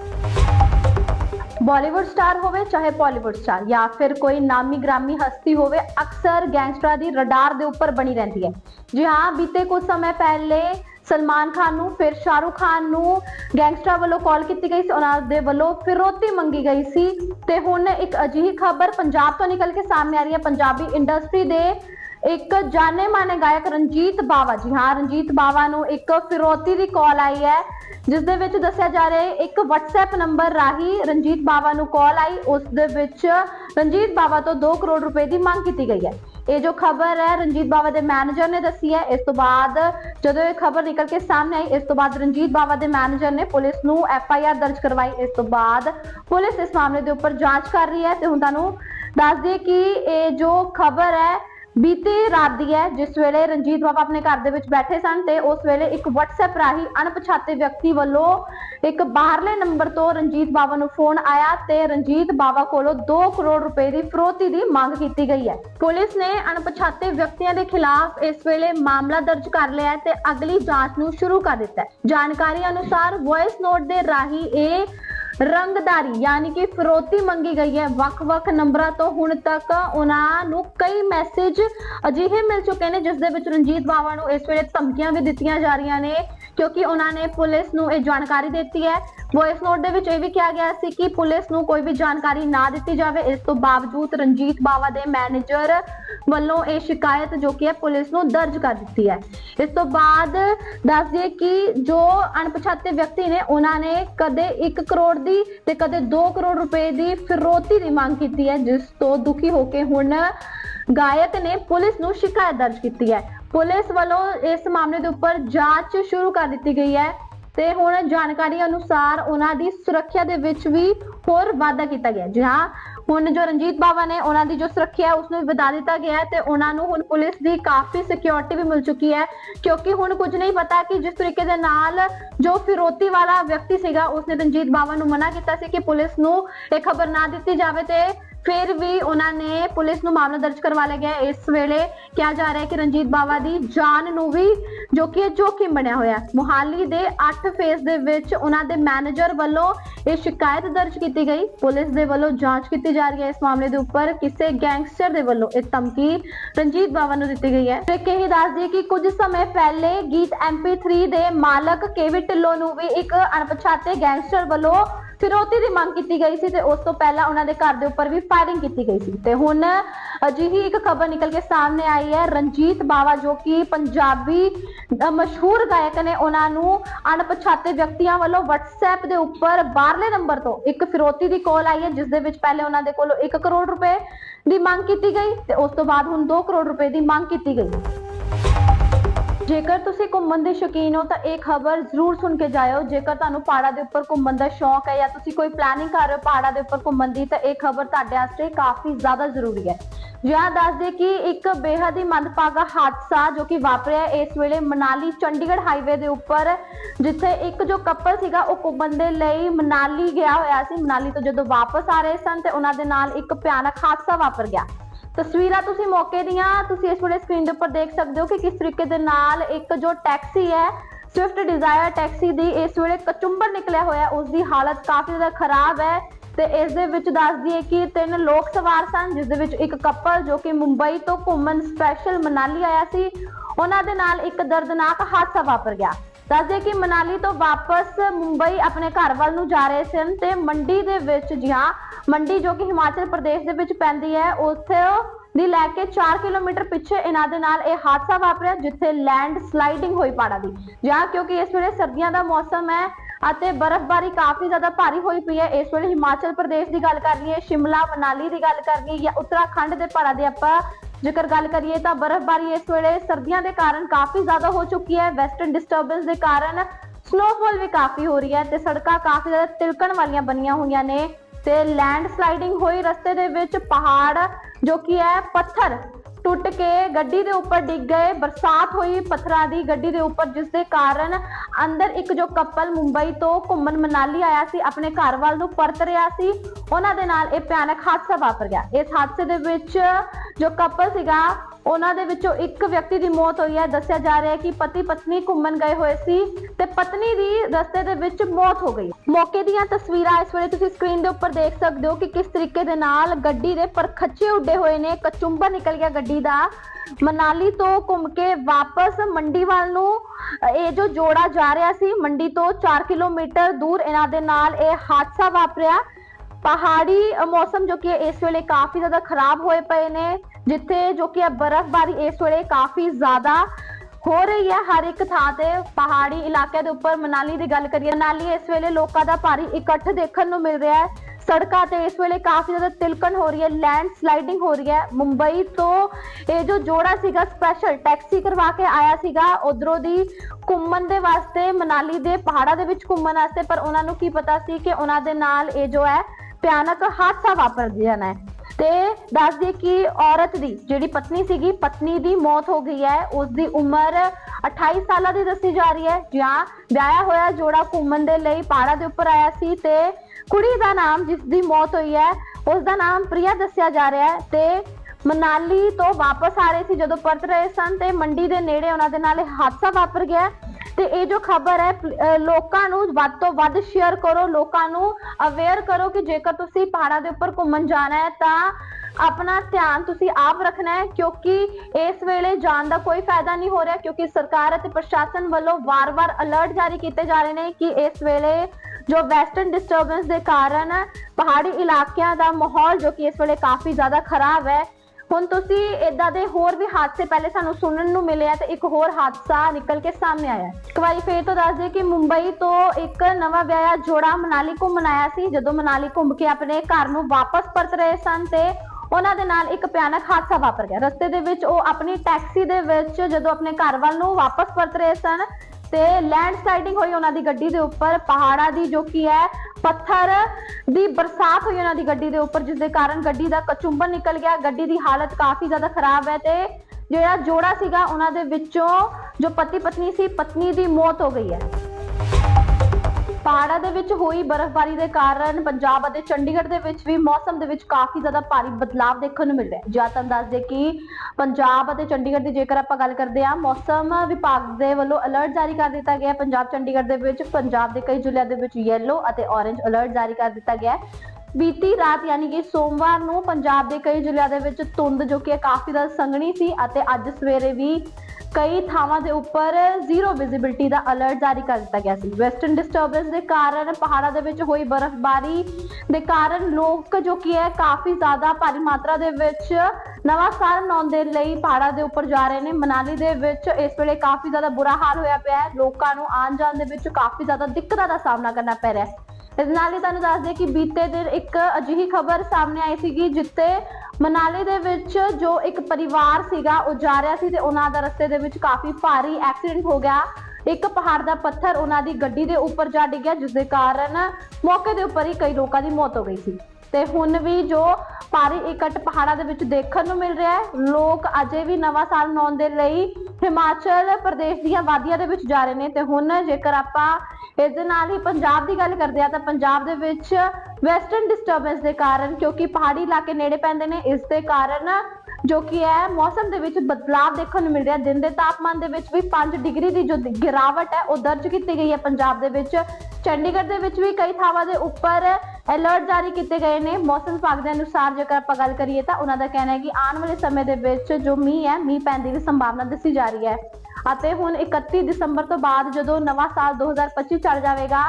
ਬਾਲੀਵੁੱਡ ਸਟਾਰ ਹੋਵੇ, ਚਾਹੇ ਬਾਲੀਵੁੱਡ ਸਟਾਰ ਜਾਂ ਫਿਰ ਕੋਈ ਨਾਮੀ ਗ੍ਰਾਮੀ ਹਸਤੀ ਹੋਵੇ, ਅਕਸਰ ਗੈਂਗਸਟਰਾਂ ਦੀ ਰਡਾਰ ਦੇ ਉੱਪਰ ਬਣੀ ਰਹਿੰਦੀ ਹੈ। ਜੀ ਹਾਂ, ਬੀਤੇ ਕੁਝ ਸਮੇਂ ਪਹਿਲੇ ਸਲਮਾਨ ਖਾਨ ਨੂੰ, ਫਿਰ ਸ਼ਾਹਰੁਖ ਖਾਨ ਨੂੰ ਗੈਂਗਸਟਰਾਂ ਵੱਲੋਂ ਕਾਲ ਕੀਤੀ ਗਈ ਸੀ। ਉਹਨਾਂ ਦੇ ਵੱਲੋਂ ਫਿਰੋਤੀ ਮੰਗੀ ਗਈ ਸੀ। ਤੇ ਹੁਣ ਇੱਕ ਅਜਿਹੀ ਖਬਰ ਪੰਜਾਬ ਤੋਂ ਨਿਕਲ ਕੇ ਸਾਹਮਣੇ ਆ ਰਹੀ ਹੈ। ਪੰਜਾਬੀ ਇੰਡਸਟਰੀ ਦੇ ਇੱਕ ਜਾਣੇ ਮਾਨੇ ਗਾਇਕ ਰਣਜੀਤ ਬਾਵਾ ਜੀ, ਹਾਂ, ਰਣਜੀਤ ਬਾਵਾ ਨੂੰ ਇੱਕ ਫਿਰੋਤੀ ਦੀ ਕਾਲ ਆਈ ਹੈ, ਜਿਸ ਦੇ ਵਿੱਚ ਦੱਸਿਆ ਜਾ ਰਿਹਾ ਹੈ, ਇੱਕ WhatsApp ਨੰਬਰ ਰਾਹੀਂ ਰਣਜੀਤ ਬਾਵਾ ਨੂੰ ਕਾਲ ਆਈ, ਉਸ ਦੇ ਵਿੱਚ ਰਣਜੀਤ ਬਾਵਾ ਤੋਂ 2 ਕਰੋੜ ਰੁਪਏ ਦੀ ਮੰਗ ਕੀਤੀ ਗਈ ਹੈ। ਇਹ ਜੋ ਖਬਰ ਹੈ, ਰਣਜੀਤ ਬਾਵਾ ਦੇ ਮੈਨੇਜਰ ਨੇ ਦੱਸੀ ਹੈ, ਇਸ ਤੋਂ ਬਾਅਦ ਜਦੋਂ ਇਹ ਖਬਰ ਨਿਕਲ ਕੇ ਸਾਹਮਣੇ ਆਈ, ਇਸ ਤੋਂ ਬਾਅਦ ਰਣਜੀਤ ਬਾਵਾ ਦੇ ਮੈਨੇਜਰ ਨੇ ਪੁਲਿਸ ਨੂੰ ਐਫ ਆਈ ਆਰ ਦਰਜ ਕਰਵਾਈ, ਇਸ ਤੋਂ ਬਾਅਦ ਪੁਲਿਸ ਇਸ ਮਾਮਲੇ ਦੇ ਉੱਪਰ ਜਾਂਚ ਕਰ ਰਹੀ ਹੈ ਤੇ ਹੁਣ ਤੁਹਾਨੂੰ ਦੱਸ ਦਈਏ ਕਿ ਇਹ ਜੋ ਖਬਰ ਹੈ ਬੀਤੀ ਰਾਤ ਦੀ ਹੈ, ਜਿਸ ਵੇਲੇ ਰਣਜੀਤ ਬਾਵਾ ਆਪਣੇ ਘਰ ਦੇ ਵਿੱਚ ਬੈਠੇ ਸਨ ਤੇ ਉਸ ਵੇਲੇ ਇੱਕ WhatsApp ਰਾਹੀਂ ਅਣਪਛਾਤੇ ਵਿਅਕਤੀ ਵੱਲੋਂ ਇੱਕ ਬਾਹਰਲੇ ਨੰਬਰ ਤੋਂ ਰਣਜੀਤ ਬਾਵਾ ਨੂੰ ਫੋਨ ਆਇਆ ਤੇ ਰਣਜੀਤ ਬਾਵਾ ਕੋਲੋਂ 2 ਕਰੋੜ ਰੁਪਏ ਦੀ ਫਰੋਤੀ ਦੀ ਮੰਗ ਕੀਤੀ ਗਈ ਹੈ। ਪੁਲਿਸ ਨੇ ਅਣਪਛਾਤੇ ਵਿਅਕਤੀਆਂ ਦੇ ਖਿਲਾਫ ਇਸ ਵੇਲੇ ਮਾਮਲਾ ਦਰਜ ਕਰ ਲਿਆ ਹੈ ਤੇ ਅਗਲੀ ਜਾਂਚ ਨੂੰ ਸ਼ੁਰੂ ਕਰ ਦਿੱਤਾ ਹੈ। ਜਾਣਕਾਰੀ ਅਨੁਸਾਰ ਵੌਇਸ ਨੋਟ ਦੇ ਰਾਹੀਂ ਇਹ ਰੰਗਦਾਰੀ, ਯਾਨੀ ਕਿ ਫਰੋਤੀ ਮੰਗੀ ਗਈ ਹੈ। ਵੱਖ-ਵੱਖ ਨੰਬਰਾਂ ਤੋਂ ਹੁਣ ਤੱਕ ਉਹਨਾਂ ਨੂੰ ਕਈ ਮੈਸੇਜ ਅਜਿਹੇ ਮਿਲ ਚੁੱਕੇ ਨੇ, ਜਿਸ ਦੇ ਵਿੱਚ ਰਣਜੀਤ ਬਾਵਾ ਨੂੰ ਇਸ ਵੇਲੇ ਧਮਕੀਆਂ ਵੀ ਦਿੱਤੀਆਂ ਜਾ ਰਹੀਆਂ ਨੇ। ਕਿਉਂਕਿ ਉਹਨਾਂ ਨੇ ਪੁਲਿਸ ਨੂੰ ਇਹ ਜਾਣਕਾਰੀ ਦਿੱਤੀ ਹੈ। ਵੌਇਸ ਨੋਟ ਦੇ ਵਿੱਚ ਇਹ ਵੀ ਕਿਹਾ ਗਿਆ ਸੀ ਕਿ ਪੁਲਿਸ ਨੂੰ ਕੋਈ ਵੀ ਜਾਣਕਾਰੀ ਨਾ ਦਿੱਤੀ ਜਾਵੇ। ਇਸ ਤੋਂ ਬਾਵਜੂਦ ਰਣਜੀਤ ਬਾਵਾ ਦੇ ਮੈਨੇਜਰ ਵੱਲੋਂ ਇਹ ਸ਼ਿਕਾਇਤ ਜੋ ਕਿ ਹੈ, ਪੁਲਿਸ ਨੂੰ ਦਰਜ ਕਰ ਦਿੱਤੀ ਹੈ। ਇਸ ਤੋਂ ਬਾਅਦ ਦੱਸ ਦਈਏ ਕਿ ਜੋ ਅਣਪਛਾਤੇ ਵਿਅਕਤੀ ਨੇ, ਉਹਨਾਂ ਨੇ ਕਦੇ 1 ਕਰੋੜ ਦੀ ਤੇ ਕਦੇ 2 ਕਰੋੜ ਰੁਪਏ ਦੀ ਫਿਰੋਤੀ ਦੀ ਮੰਗ ਕੀਤੀ ਹੈ, ਜਿਸ ਤੋਂ ਦੁਖੀ ਹੋ ਕੇ ਹੁਣ ਗਾਇਕ ਨੇ ਪੁਲਿਸ ਨੂੰ ਸ਼ਿਕਾਇਤ ਦਰਜ ਕੀਤੀ ਹੈ। ਪੁਲਿਸ ਵੱਲੋਂ ਇਸ ਮਾਮਲੇ ਦੇ ਉੱਪਰ ਜਾਂਚ ਸ਼ੁਰੂ ਕਰ ਦਿੱਤੀ ਗਈ ਹੈ ਤੇ ਹੁਣ ਜਾਣਕਾਰੀ ਅਨੁਸਾਰ ਉਹਨਾਂ ਦੀ ਸੁਰੱਖਿਆ ਦੇ ਵਿੱਚ ਵੀ ਹੋਰ ਵਾਧਾ ਕੀਤਾ ਗਿਆ ਜੀ ਹਾਂ, ਹੁਣ ਜੋ ਰਣਜੀਤ ਬਾਵਾ ਨੇ ਉਹਨਾਂ ਦੀ ਜੋ ਸੁਰੱਖਿਆ ਹੈ ਉਸ ਨੂੰ ਵਧਾ ਦਿੱਤਾ ਗਿਆ ਹੈ ਤੇ ਉਹਨਾਂ ਨੂੰ ਹੁਣ ਪੁਲਿਸ ਦੀ ਕਾਫੀ ਸਿਕਿਉਰਿਟੀ ਵੀ ਮਿਲ ਚੁੱਕੀ ਹੈ ਕਿਉਂਕਿ ਹੁਣ ਕੁਝ ਨਹੀਂ ਪਤਾ ਕਿ ਜਿਸ ਤਰੀਕੇ ਦੇ ਨਾਲ ਜੋ ਫਿਰੋਤੀ ਵਾਲਾ ਵਿਅਕਤੀ ਸੀਗਾ, ਉਸਨੇ ਰਣਜੀਤ ਬਾਵਾ ਨੂੰ ਮਨਾ ਕੀਤਾ ਸੀ ਕਿ ਪੁਲਿਸ ਨੂੰ ਇਹ ਖਬਰ ਨਾ ਦਿੱਤੀ ਜਾਵੇ ਤੇ ਫਿਰ ਵੀ ਉਹਨਾਂ ਨੇ ਪੁਲਿਸ ਨੂੰ ਮਾਮਲਾ ਦਰਜ ਕਰਵਾ ਲਿਆ ਗਿਆ ਇਸ ਵੇਲੇ ਕਿਹਾ ਜਾ ਰਿਹਾ ਹੈ ਕਿ ਰਣਜੀਤ ਬਾਵਾ ਦੀ ਜਾਨ ਨੂੰ ਵੀ ਜੋ ਕਿ ਜੋਖਿਮ ਬਣਿਆ ਹੋਇਆ ਹੈ। ਮੁਹਾਲੀ ਦੇ 8 ਫੇਸ ਦੇ ਵਿੱਚ ਉਹਨਾਂ ਦੇ ਮੈਨੇਜਰ ਵੱਲੋਂ ਇਹ ਸ਼ਿਕਾਇਤ ਦਰਜ ਕੀਤੀ ਗਈ। ਪੁਲਿਸ ਦੇ ਵੱਲੋਂ ਜਾਂਚ ਕੀਤੀ ਜਾ ਰਹੀ ਹੈ ਇਸ ਮਾਮਲੇ ਦੇ ਉੱਪਰ। ਕਿਸੇ ਗੈਂਗਸਟਰ ਦੇ ਵੱਲੋਂ ਇਹ ਧਮਕੀ ਰਣਜੀਤ ਬਾਵਾ ਨੂੰ ਦਿੱਤੀ ਗਈ ਹੈ। ਤੇ ਕਹੀ ਦੱਸਦੀ ਕਿ ਕੁਝ ਸਮੇਂ ਪਹਿਲੇ ਗੀਤ MP3 ਦੇ ਮਾਲਕ ਕੇਵੀ ਢਿੱਲੋਂ ਨੂੰ ਵੀ ਇੱਕ ਅਣਪਛਾਤੇ ਗੈਂਗਸਟਰ ਵੱਲੋਂ ਫਿਰੋਤੀ ਦੀ ਮੰਗ ਕੀਤੀ ਗਈ ਸੀ ਤੇ ਉਸ ਤੋਂ ਪਹਿਲਾਂ ਉਹਨਾਂ ਦੇ ਘਰ ਦੇ ਉੱਪਰ ਵੀ ਫਾਇਰਿੰਗ ਕੀਤੀ ਗਈ ਸੀ। ਤੇ ਹੁਣ ਅਜਿਹੀ ਇੱਕ ਖਬਰ ਨਿਕਲ ਕੇ ਸਾਹਮਣੇ ਆਈ ਹੈ, ਰਣਜੀਤ ਬਾਵਾ ਜੋ ਕਿ ਪੰਜਾਬੀ ਮਸ਼ਹੂਰ ਗਾਇਕ ਨੇ, ਉਹਨਾਂ ਨੂੰ ਅਣਪਛਾਤੇ ਵਿਅਕਤੀਆਂ ਵੱਲੋਂ WhatsApp ਦੇ ਉੱਪਰ ਬਾਹਰਲੇ ਨੰਬਰ ਤੋਂ ਇੱਕ ਫਿਰੋਤੀ ਦੀ ਕਾਲ ਆਈ ਹੈ, ਜਿਸ ਦੇ ਵਿੱਚ ਪਹਿਲੇ ਉਹਨਾਂ ਦੇ ਕੋਲੋਂ 1 ਕਰੋੜ ਰੁਪਏ ਦੀ ਮੰਗ ਕੀਤੀ ਗਈ ਤੇ ਉਸ ਤੋਂ ਬਾਅਦ ਹੁਣ 2 ਕਰੋੜ ਰੁਪਏ ਦੀ ਮੰਗ ਕੀਤੀ ਗਈ। ਜੇਕਰ ਤੁਸੀਂ ਘੁੰਮਣ ਦੇ ਸ਼ੌਕੀਨ ਹੋ, ਤਾਂ ਇਹ ਖਬਰ ਜ਼ਰੂਰ ਸੁਣ ਕੇ ਜਾਇਓ। ਜੇਕਰ ਤੁਹਾਨੂੰ ਪਹਾੜਾਂ ਦੇ ਉੱਪਰ ਘੁੰਮਣ ਦਾ ਸ਼ੌਕ ਹੈ ਜਾਂ ਤੁਸੀਂ ਕੋਈ ਪਲੈਨਿੰਗ ਕਰ ਰਹੇ ਹੋ ਪਹਾੜਾਂ ਦੇ ਉੱਪਰ ਘੁੰਮਣ ਦੀ, ਤਾਂ ਇਹ ਖਬਰ ਤੁਹਾਡੇ ਵਾਸਤੇ ਕਾਫੀ ਜ਼ਿਆਦਾ ਜ਼ਰੂਰੀ ਹੈ। ਜਾਂ ਦੱਸ ਦੇ ਕਿ ਇੱਕ ਬੇਹੱਦ ਹੀ ਮੰਦਭਾਗਾ ਹਾਦਸਾ ਜੋ ਕਿ ਵਾਪਰਿਆ ਇਸ ਵੇਲੇ ਮਨਾਲੀ ਚੰਡੀਗੜ੍ਹ ਹਾਈਵੇ ਦੇ ਉੱਪਰ, ਜਿੱਥੇ ਇੱਕ ਜੋ ਕਪਲ ਸੀਗਾ, ਉਹ ਘੁੰਮਣ ਦੇ ਲਈ ਮਨਾਲੀ ਗਿਆ ਹੋਇਆ ਸੀ। ਮਨਾਲੀ ਤੋਂ ਜਦੋਂ ਵਾਪਸ ਆ ਰਹੇ ਸਨ, ਤੇ ਉਹਨਾਂ ਦੇ ਨਾਲ ਇੱਕ ਭਿਆਨਕ ਹਾਦਸਾ ਵਾਪਰ ਗਿਆ। ਤਸਵੀਰਾਂ ਤੁਸੀਂ ਮੌਕੇ ਦੀਆਂ, ਤੁਸੀਂ ਇਸ ਵੇਲੇ ਸਕਰੀਨ ਦੇ ਉੱਪਰ ਦੇਖ ਸਕਦੇ ਹੋ ਕਿ ਕਿਸ ਤਰੀਕੇ ਦੇ ਨਾਲ ਇੱਕ ਜੋ ਟੈਕਸੀ ਹੈ ਸਵਿਫਟ ਡਿਜ਼ਾਇਰ ਟੈਕਸੀ ਦੀ ਇਸ ਵੇਲੇ ਕਚੁੰਬਰ ਨਿਕਲਿਆ ਹੋਇਆ ਉਸ ਦੀ ਹਾਲਤ ਕਾਫੀ ਜ਼ਿਆਦਾ ਖਰਾਬ ਹੈ ਤੇ ਇਸ ਦੇ ਵਿੱਚ ਦੱਸ ਦਈਏ ਕਿ ਤਿੰਨ ਲੋਕ ਸਵਾਰ ਸਨ, ਜਿਸ ਦੇ ਵਿੱਚ ਇੱਕ ਕਪਲ ਜੋ ਕਿ ਮੁੰਬਈ ਤੋਂ ਘੁੰਮਣ ਸਪੈਸ਼ਲ ਮਨਾਲੀ ਆਇਆ ਸੀ, ਉਹਨਾਂ ਦੇ ਨਾਲ ਇੱਕ ਦਰਦਨਾਕ ਹਾਦਸਾ ਵਾਪਰ ਗਿਆ। ਦੱਸਦੇ ਕਿ ਮਨਾਲੀ ਤੋਂ ਵਾਪਸ ਮੁੰਬਈ ਆਪਣੇ ਘਰ ਵੱਲ ਨੂੰ ਜਾ ਰਹੇ ਸਨ ਤੇ ਮੰਡੀ ਦੇ ਵਿੱਚ ਜੀ ਹਾਂ, ਮੰਡੀ ਜੋ ਕਿ ਹਿਮਾਚਲ ਪ੍ਰਦੇਸ਼ ਦੇ ਵਿੱਚ ਪੈਂਦੀ ਹੈ ਉੱਥੇ ਦੀ ਲੈ ਕੇ 4 ਕਿਲੋਮੀਟਰ ਪਿੱਛੇ ਇਹਨਾਂ ਦੇ ਨਾਲ ਇਹ ਹਾਦਸਾ ਵਾਪਰਿਆ ਜਿੱਥੇ ਲੈਂਡ ਸਲਾਈਡਿੰਗ ਹੋਈ ਪਾੜਾ ਦੀ। ਜਾਂ ਕਿਉਂਕਿ ਇਸ ਵੇਲੇ ਸਰਦੀਆਂ ਦਾ ਮੌਸਮ ਹੈ ਅਤੇ ਬਰਫ਼ਬਾਰੀ ਕਾਫੀ ਜ਼ਿਆਦਾ ਭਾਰੀ ਹੋਈ ਪਈ ਹੈ। ਇਸ ਵੇਲੇ ਹਿਮਾਚਲ ਪ੍ਰਦੇਸ਼ ਦੀ ਗੱਲ ਕਰ ਲਈਏ, ਸ਼ਿਮਲਾ, ਮਨਾਲੀ ਦੀ ਗੱਲ ਕਰ ਲਈਏ ਜਾਂ ਉੱਤਰਾਖੰਡ ਦੇ ਪਹਾੜਾਂ ਦੀ ਆਪਾਂ ਜੇਕਰ ਗੱਲ ਕਰੀਏ ਤਾਂ ਬਰਫ਼ਬਾਰੀ ਇਸ ਵੇਲੇ ਸਰਦੀਆਂ ਦੇ ਕਾਰਨ ਕਾਫੀ ਜ਼ਿਆਦਾ ਹੋ ਚੁੱਕੀ ਹੈ। ਵੈਸਟਰਨ ਡਿਸਟਰਬੈਂਸ ਦੇ ਕਾਰਨ ਸਨੋਫਾਲ ਵੀ ਕਾਫੀ ਹੋ ਰਹੀ ਹੈ ਤੇ ਸੜਕਾਂ ਕਾਫੀ ਜ਼ਿਆਦਾ ਤਿਲਕਣ ਵਾਲੀਆਂ ਬਣੀਆਂ ਹੋਈਆਂ ਨੇ ਤੇ ਲੈਂਡ ਸਲਾਈਡਿੰਗ ਹੋਈ ਰਸਤੇ ਦੇ ਵਿੱਚ ਪਹਾੜ ਜੋ ਕਿ ਹੈ ਪੱਥਰ ਟੁੱਟ ਕੇ ਗੱਡੀ ਦੇ ਉੱਪਰ ਡਿੱਗ ਗਏ। ਬਰਸਾਤ ਹੋਈ ਪੱਥਰਾਂ ਦੀ ਗੱਡੀ ਦੇ ਉੱਪਰ, ਜਿਸ ਦੇ ਕਾਰਨ ਅੰਦਰ ਇੱਕ ਜੋ ਕਪਲ ਮੁੰਬਈ ਤੋਂ ਘੁੰਮਣ ਮਨਾਲੀ ਆਇਆ ਸੀ, ਆਪਣੇ ਘਰ ਵੱਲ ਨੂੰ ਪਰਤ ਰਿਹਾ ਸੀ। ਉਹਨਾਂ ਦੇ ਨਾਲ ਇਹ ਭਿਆਨਕ ਹਾਦਸਾ ਵਾਪਰ ਗਿਆ। ਇਸ ਹਾਦਸੇ ਦੇ ਵਿੱਚ ਜੋ ਕਪਲ ਸੀਗਾ ਉਹਨਾਂ ਦੇ ਵਿੱਚੋਂ ਇੱਕ ਵਿਅਕਤੀ ਦੀ ਮੌਤ ਹੋਈ ਹੈ। ਦੱਸਿਆ ਜਾ ਰਿਹਾ ਹੈ ਕਿ ਪਤੀ ਪਤਨੀ ਘੁੰਮਣ ਗਏ ਹੋਏ ਸੀ ਤੇ ਪਤਨੀ ਦੀ ਰਸਤੇ ਦੇ ਵਿੱਚ ਮੌਤ ਹੋ ਗਈ। ਮੌਕੇ ਦੀਆਂ ਤਸਵੀਰਾਂ ਇਸ ਵੇਲੇ ਤੁਸੀਂ ਸਕਰੀਨ ਦੇ ਉੱਪਰ ਦੇਖ ਸਕਦੇ ਹੋ ਕਿ ਕਿਸ ਤਰੀਕੇ ਦੇ ਨਾਲ ਗੱਡੀ ਦੇ ਪਰਖੱਚੇ ਉੱਡੇ ਹੋਏ ਨੇ। ਕਚੁੰਬਾ ਨਿਕਲ ਗਿਆ ਗੱਡੀ ਦਾ। ਮਨਾਲੀ ਤੋਂ ਘੁੰਮ ਕੇ ਵਾਪਸ ਮੰਡੀ ਵੱਲ ਨੂੰ ਇਹ ਜੋ ਜੋੜਾ ਜਾ ਰਿਹਾ ਸੀ, ਮੰਡੀ ਤੋਂ 4 ਕਿਲੋਮੀਟਰ ਦੂਰ ਇਹਨਾਂ ਦੇ ਨਾਲ ਇਹ ਹਾਦਸਾ ਵਾਪਰਿਆ। ਪਹਾੜੀ ਮੌਸਮ ਜੋ ਕਿ ਇਸ ਵੇਲੇ ਕਾਫੀ ਜ਼ਿਆਦਾ ਖਰਾਬ ਹੋਏ ਪਏ ਨੇ। ਜਿੱਥੇ ਜੋ ਕਿ ਇਹ ਬਰਫ਼ਬਾਰੀ ਇਸ ਵੇਲੇ ਕਾਫੀ ਜ਼ਿਆਦਾ ਹੋ ਰਹੀ ਹੈ। ਹਰ ਇੱਕ ਥਾਂ ਤੇ ਪਹਾੜੀ ਇਲਾਕੇ ਦੇ ਉੱਪਰ ਮਨਾਲੀ ਦੀ ਗੱਲ ਕਰੀਏ, ਮਨਾਲੀ ਇਸ ਵੇਲੇ ਲੋਕਾਂ ਦਾ ਭਾਰੀ ਇਕੱਠ ਦੇਖਣ ਨੂੰ ਮਿਲ ਰਿਹਾ ਹੈ। ਸੜਕਾਂ ਤੇ ਇਸ ਵੇਲੇ ਕਾਫੀ ਜ਼ਿਆਦਾ ਤਿਲਕਣ ਹੋ ਰਹੀ ਹੈ ਲੈਂਡ ਸਲਾਈਡਿੰਗ ਹੋ ਰਹੀ ਹੈ। ਮੁੰਬਈ ਤੋਂ ਇਹ ਜੋ ਜੋੜਾ ਸੀਗਾ ਸਪੈਸ਼ਲ ਟੈਕਸੀ ਕਰਵਾ ਕੇ ਆਇਆ ਸੀਗਾ, ਉਧਰੋਂ ਦੀ ਘੁੰਮਣ ਦੇ ਵਾਸਤੇ ਮਨਾਲੀ ਦੇ ਪਹਾੜਾਂ ਦੇ ਵਿੱਚ ਘੁੰਮਣ ਵਾਸਤੇ, ਪਰ ਉਹਨਾਂ ਨੂੰ ਕੀ ਪਤਾ ਸੀ ਕਿ ਉਹਨਾਂ ਦੇ ਨਾਲ ਇਹ ਜੋ ਹੈ ਭਿਆਨਕ ਹਾਦਸਾ ਵਾਪਰ ਜਾਣਾ ਹੈ। ਤੇ ਦੱਸ ਦਈਏ ਕਿ ਔਰਤ ਦੀ ਜਿਹੜੀ ਪਤਨੀ ਸੀਗੀ, ਪਤਨੀ ਦੀ ਮੌਤ ਹੋ ਗਈ ਹੈ। ਉਸ ਦੀ ਉਮਰ 28 ਸਾਲਾਂ ਦੀ ਦੱਸੀ ਜਾ ਰਹੀ ਹੈ। ਜਾਂ ਵਿਆਹਿਆ ਹੋਇਆ ਜੋੜਾ ਘੁੰਮਣ ਦੇ ਲਈ ਪਹਾੜਾਂ ਦੇ ਉੱਪਰ ਆਇਆ ਸੀ ਤੇ ਕੁੜੀ ਦਾ ਨਾਮ ਜਿਸ ਦੀ ਮੌਤ ਹੋਈ ਹੈ, ਉਸ ਦਾ ਨਾਮ ਪ੍ਰਿਆ ਦੱਸਿਆ ਜਾ ਰਿਹਾ ਹੈ ਤੇ ਮਨਾਲੀ ਤੋਂ ਵਾਪਸ ਆ ਰਹੇ ਸੀ ਜਦੋਂ ਪਰਤ ਰਹੇ ਸਨ ਤੇ ਮੰਡੀ ਦੇ ਨੇੜੇ ਉਹਨਾਂ ਦੇ ਨਾਲ ਇਹ ਹਾਦਸਾ ਵਾਪਰ ਗਿਆ। ਤੇ ਇਹ ਜੋ ਖਬਰ ਹੈ ਲੋਕਾਂ ਨੂੰ ਵੱਧ ਤੋਂ ਵੱਧ ਸ਼ੇਅਰ ਕਰੋ, ਲੋਕਾਂ ਨੂੰ ਅਵੇਅਰ ਕਰੋ ਕਿ ਜੇਕਰ ਤੁਸੀਂ ਪਹਾੜਾਂ ਦੇ ਉੱਪਰ ਘੁੰਮਣ ਜਾਣਾ ਹੈ, ਤਾਂ ਆਪਣਾ ਧਿਆਨ ਤੁਸੀਂ ਆਪ ਰੱਖਣਾ ਹੈ, ਕਿਉਂਕਿ ਇਸ ਵੇਲੇ ਜਾਣ ਦਾ ਕੋਈ ਫਾਇਦਾ ਨਹੀਂ ਹੋ ਰਿਹਾ, ਕਿਉਂਕਿ ਸਰਕਾਰ ਅਤੇ ਪ੍ਰਸ਼ਾਸਨ ਵੱਲੋਂ ਵਾਰ-ਵਾਰ ਅਲਰਟ ਜਾਰੀ ਕੀਤੇ ਜਾ ਰਹੇ ਨੇ ਕਿ ਇਸ ਵੇਲੇ ਜੋ ਵੈਸਟਰਨ ਡਿਸਟਰਬੈਂਸ ਦੇ ਕਾਰਨ ਪਹਾੜੀ ਇਲਾਕਿਆਂ ਦਾ ਮਾਹੌਲ ਜੋ ਕਿ ਇਸ ਵੇਲੇ ਕਾਫੀ ਜ਼ਿਆਦਾ ਖਰਾਬ ਹੈ ਹੁਣ ਤੁਸੀਂ ਇਦਾਂ ਦੇ ਹੋਰ ਵੀ ਹਾਦਸੇ ਪਹਿਲੇ ਸਾਨੂੰ ਸੁਣਨ ਨੂੰ ਮਿਲੇ ਆ ਤੇ ਇੱਕ ਹੋਰ ਹਾਦਸਾ ਨਿਕਲ ਕੇ ਸਾਹਮਣੇ ਆਇਆ ਇੱਕ ਵਾਰੀ ਫੇਰ ਤੋਂ ਦੱਸ ਦਈਏ ਕਿ ਮੁੰਬਈ ਤੋਂ ਇੱਕ ਨਵਾਂ ਵਿਆਹਿਆ ਜੋੜਾ ਮਨਾਲੀ ਘੁੰਮਣ ਆਇਆ ਸੀ, ਜਦੋਂ ਮਨਾਲੀ ਘੁੰਮ ਕੇ ਆਪਣੇ ਘਰ ਨੂੰ ਵਾਪਸ ਪਰਤ ਰਹੇ ਸਨ ਤੇ ਉਹਨਾਂ ਦੇ ਨਾਲ ਇੱਕ ਭਿਆਨਕ ਹਾਦਸਾ ਵਾਪਰ ਗਿਆ। ਰਸਤੇ ਦੇ ਵਿੱਚ ਉਹ ਆਪਣੀ ਟੈਕਸੀ ਦੇ ਵਿੱਚ ਜਦੋਂ ਆਪਣੇ ਘਰ ਵੱਲ ਨੂੰ ਵਾਪਸ ਪਰਤ ਰਹੇ ਸਨ ਤੇ ਲੈਂਡ ਸਲਾਈਡਿੰਗ ਹੋਈ ਉਹਨਾਂ ਦੀ ਗੱਡੀ ਦੇ ਉੱਪਰ, ਪਹਾੜਾਂ ਦੀ ਜੋ ਕੀ ਹੈ, ਪੱਥਰ ਦੀ ਬਰਸਾਤ ਹੋਈ ਉਹਨਾਂ ਦੀ ਗੱਡੀ ਦੇ ਉੱਪਰ ਜਿਸ ਦੇ ਕਾਰਨ ਗੱਡੀ ਦਾ ਕਚੁੰਬਨ ਨਿਕਲ ਗਿਆ। ਗੱਡੀ ਦੀ ਹਾਲਤ ਕਾਫੀ ਜ਼ਿਆਦਾ ਖਰਾਬ ਹੈ ਤੇ ਜਿਹੜਾ ਜੋੜਾ ਸੀਗਾ, ਉਹਨਾਂ ਦੇ ਵਿੱਚੋਂ ਜੋ ਪਤੀ ਪਤਨੀ ਸੀ, ਪਤਨੀ ਦੀ ਮੌਤ ਹੋ ਗਈ ਹੈ। ਪਹਾੜਾਂ ਦੇ ਵਿੱਚ ਹੋਈ ਬਰਫ਼ਬਾਰੀ ਦੇ ਕਾਰਨ ਪੰਜਾਬ ਅਤੇ ਚੰਡੀਗੜ੍ਹ ਦੇ ਵਿੱਚ ਵੀ ਮੌਸਮ ਦੇ ਵਿੱਚ ਕਾਫੀ ਜ਼ਿਆਦਾ ਭਾਰੀ ਬਦਲਾਅ ਦੇਖਣ ਨੂੰ ਮਿਲ ਰਿਹਾ ਹੈ। ਜਾਂ ਤਾਂ ਦੱਸ ਦੇ ਕਿ ਪੰਜਾਬ ਅਤੇ ਚੰਡੀਗੜ੍ਹ ਦੀ ਜੇਕਰ ਆਪਾਂ ਗੱਲ ਕਰਦੇ ਹਾਂ, ਮੌਸਮ ਵਿਭਾਗ ਦੇ ਵੱਲੋਂ ਅਲਰਟ ਜਾਰੀ ਕਰ ਦਿੱਤਾ ਗਿਆ ਹੈ। ਪੰਜਾਬ ਚੰਡੀਗੜ੍ਹ ਦੇ ਵਿੱਚ, ਪੰਜਾਬ ਦੇ ਕਈ ਜ਼ਿਲ੍ਹਿਆਂ ਦੇ ਵਿੱਚ ਯੈਲੋ ਅਤੇ ਔਰੇਂਜ ਅਲਰਟ ਜਾਰੀ ਕਰ ਦਿੱਤਾ ਗਿਆ ਹੈ। ਬੀਤੀ ਰਾਤ ਯਾਨੀ ਕਿ ਸੋਮਵਾਰ ਨੂੰ ਪੰਜਾਬ ਦੇ ਕਈ ਜ਼ਿਲ੍ਹਿਆਂ ਦੇ ਵਿੱਚ ਧੁੰਦ ਜੋ ਕਿ ਕਾਫੀ ਜ਼ਿਆਦਾ ਸੰਘਣੀ ਸੀ ਅਤੇ ਅੱਜ ਸਵੇਰੇ ਵੀ ਕਈ ਥਾਵਾਂ ਦੇ ਉੱਪਰ ਜ਼ੀਰੋ ਵਿਜ਼ਿਬਿਲਟੀ ਦਾ ਅਲਰਟ ਜਾਰੀ ਕਰ ਦਿੱਤਾ ਗਿਆ ਸੀ। ਵੈਸਟਰਨ ਡਿਸਟਰਬੈਂਸ ਦੇ ਕਾਰਨ ਪਹਾੜਾਂ ਦੇ ਵਿੱਚ ਹੋਈ ਬਰਫ਼ਬਾਰੀ ਦੇ ਕਾਰਨ ਲੋਕ ਜੋ ਕਿ ਹੈ ਕਾਫੀ ਜ਼ਿਆਦਾ ਭਾਰੀ ਮਾਤਰਾ ਦੇ ਵਿੱਚ ਨਵਾਂ ਸਾਲ ਮਨਾਉਣ ਦੇ ਲਈ ਪਹਾੜਾਂ ਦੇ ਉੱਪਰ ਜਾ ਰਹੇ ਨੇ। ਮਨਾਲੀ ਦੇ ਵਿੱਚ ਇਸ ਵੇਲੇ ਕਾਫੀ ਜ਼ਿਆਦਾ ਬੁਰਾ ਹਾਲ ਹੋਇਆ ਪਿਆ ਹੈ। ਲੋਕਾਂ ਨੂੰ ਆਉਣ ਜਾਣ ਦੇ ਵਿੱਚ ਕਾਫੀ ਜ਼ਿਆਦਾ ਦਿੱਕਤਾਂ ਦਾ ਸਾਹਮਣਾ ਕਰਨਾ ਪੈ ਰਿਹਾ ਹੈ। ਇਸ ਨਾਲ ਹੀ ਤੁਹਾਨੂੰ ਦੱਸ ਦਈਏ ਕਿ ਬੀਤੇ ਦਿਨ ਇੱਕ ਅਜਿਹੀ ਖਬਰ ਸਾਹਮਣੇ ਆਈ ਸੀਗੀ ਜਿੱਤੇ ਮਨਾਲੀ ਦੇ ਵਿੱਚ ਜੋ ਇੱਕ ਪਰਿਵਾਰ ਸੀਗਾ, ਉਹ ਜਾ ਰਿਹਾ ਸੀ ਤੇ ਉਹਨਾਂ ਦਾ ਰਸਤੇ ਦੇ ਵਿੱਚ ਕਾਫੀ ਭਾਰੀ ਐਕਸੀਡੈਂਟ ਹੋ ਗਿਆ। ਇੱਕ ਪਹਾੜ ਦਾ ਪੱਥਰ ਉਹਨਾਂ ਦੀ ਗੱਡੀ ਦੇ ਉੱਪਰ ਜਾ ਡਿੱਗਿਆ, ਜਿਸ ਦੇ ਕਾਰਨ ਮੌਕੇ ਦੇ ਉੱਪਰ ਹੀ ਕਈ ਲੋਕਾਂ ਦੀ ਮੌਤ ਹੋ ਗਈ ਸੀ। ਤੇ ਹੁਣ ਵੀ ਜੋ ਭਾਰੀ ਇਕੱਠ ਪਹਾੜਾਂ ਦੇ ਵਿੱਚ ਦੇਖਣ ਨੂੰ ਮਿਲ ਰਿਹਾ ਹੈ। ਲੋਕ ਅਜੇ ਵੀ ਨਵਾਂ ਸਾਲ ਮਨਾਉਣ ਦੇ ਲਈ ਹਿਮਾਚਲ ਪ੍ਰਦੇਸ਼ ਦੀਆਂ ਵਾਦੀਆਂ ਦੇ ਵਿੱਚ ਜਾ ਰਹੇ ਨੇ। ਤੇ ਹੁਣ ਜੇਕਰ ਆਪਾਂ ਇਸ ਦੇ ਨਾਲ ਹੀ ਪੰਜਾਬ ਦੀ ਗੱਲ ਕਰਦੇ ਆ ਤਾਂ ਪੰਜਾਬ ਦੇ ਵਿੱਚ ਵੈਸਟਰਨ ਡਿਸਟਰਬੈਂਸ ਦੇ ਕਾਰਨ ਕਿਉਂਕਿ ਪਹਾੜੀ ਇਲਾਕੇ ਨੇੜੇ ਪੈਂਦੇ ਨੇ, ਇਸ ਦੇ ਕਾਰਨ ਜੋ ਕਿ ਹੈ, ਮੌਸਮ ਦੇ ਵਿੱਚ ਬਦਲਾਅ ਦੇਖਣ ਨੂੰ ਮਿਲ ਰਿਹਾ। ਦਿਨ ਦੇ ਤਾਪਮਾਨ ਦੇ ਵਿੱਚ ਵੀ 5 ਡਿਗਰੀ ਦੀ ਜੋ ਗਿਰਾਵਟ ਹੈ, ਉਹ ਦਰਜ ਕੀਤੀ ਗਈ ਹੈ ਪੰਜਾਬ ਦੇ ਵਿੱਚ। ਚੰਡੀਗੜ੍ਹ ਦੇ ਵਿੱਚ ਵੀ ਕਈ ਥਾਵਾਂ ਦੇ ਉੱਪਰ ਅਲਰਟ ਜਾਰੀ ਕੀਤੇ ਗਏ ਨੇ। ਮੌਸਮ ਵਿਭਾਗ ਦੇ ਅਨੁਸਾਰ ਜੇਕਰ ਆਪਾਂ ਗੱਲ ਕਰੀਏ ਤਾਂ ਉਹਨਾਂ ਦਾ ਕਹਿਣਾ ਹੈ ਕਿ ਆਉਣ ਵਾਲੇ ਸਮੇਂ ਦੇ ਵਿੱਚ ਜੋ ਮੀਂਹ ਹੈ, ਮੀਂਹ ਪੈਣ ਦੀ ਵੀ ਸੰਭਾਵਨਾ ਦੱਸੀ ਜਾ ਰਹੀ ਹੈ। ਅਤੇ ਹੁਣ 31 ਦਸੰਬਰ ਤੋਂ ਬਾਅਦ ਜਦੋਂ ਨਵਾਂ ਸਾਲ 2025 ਚੱਲ ਜਾਵੇਗਾ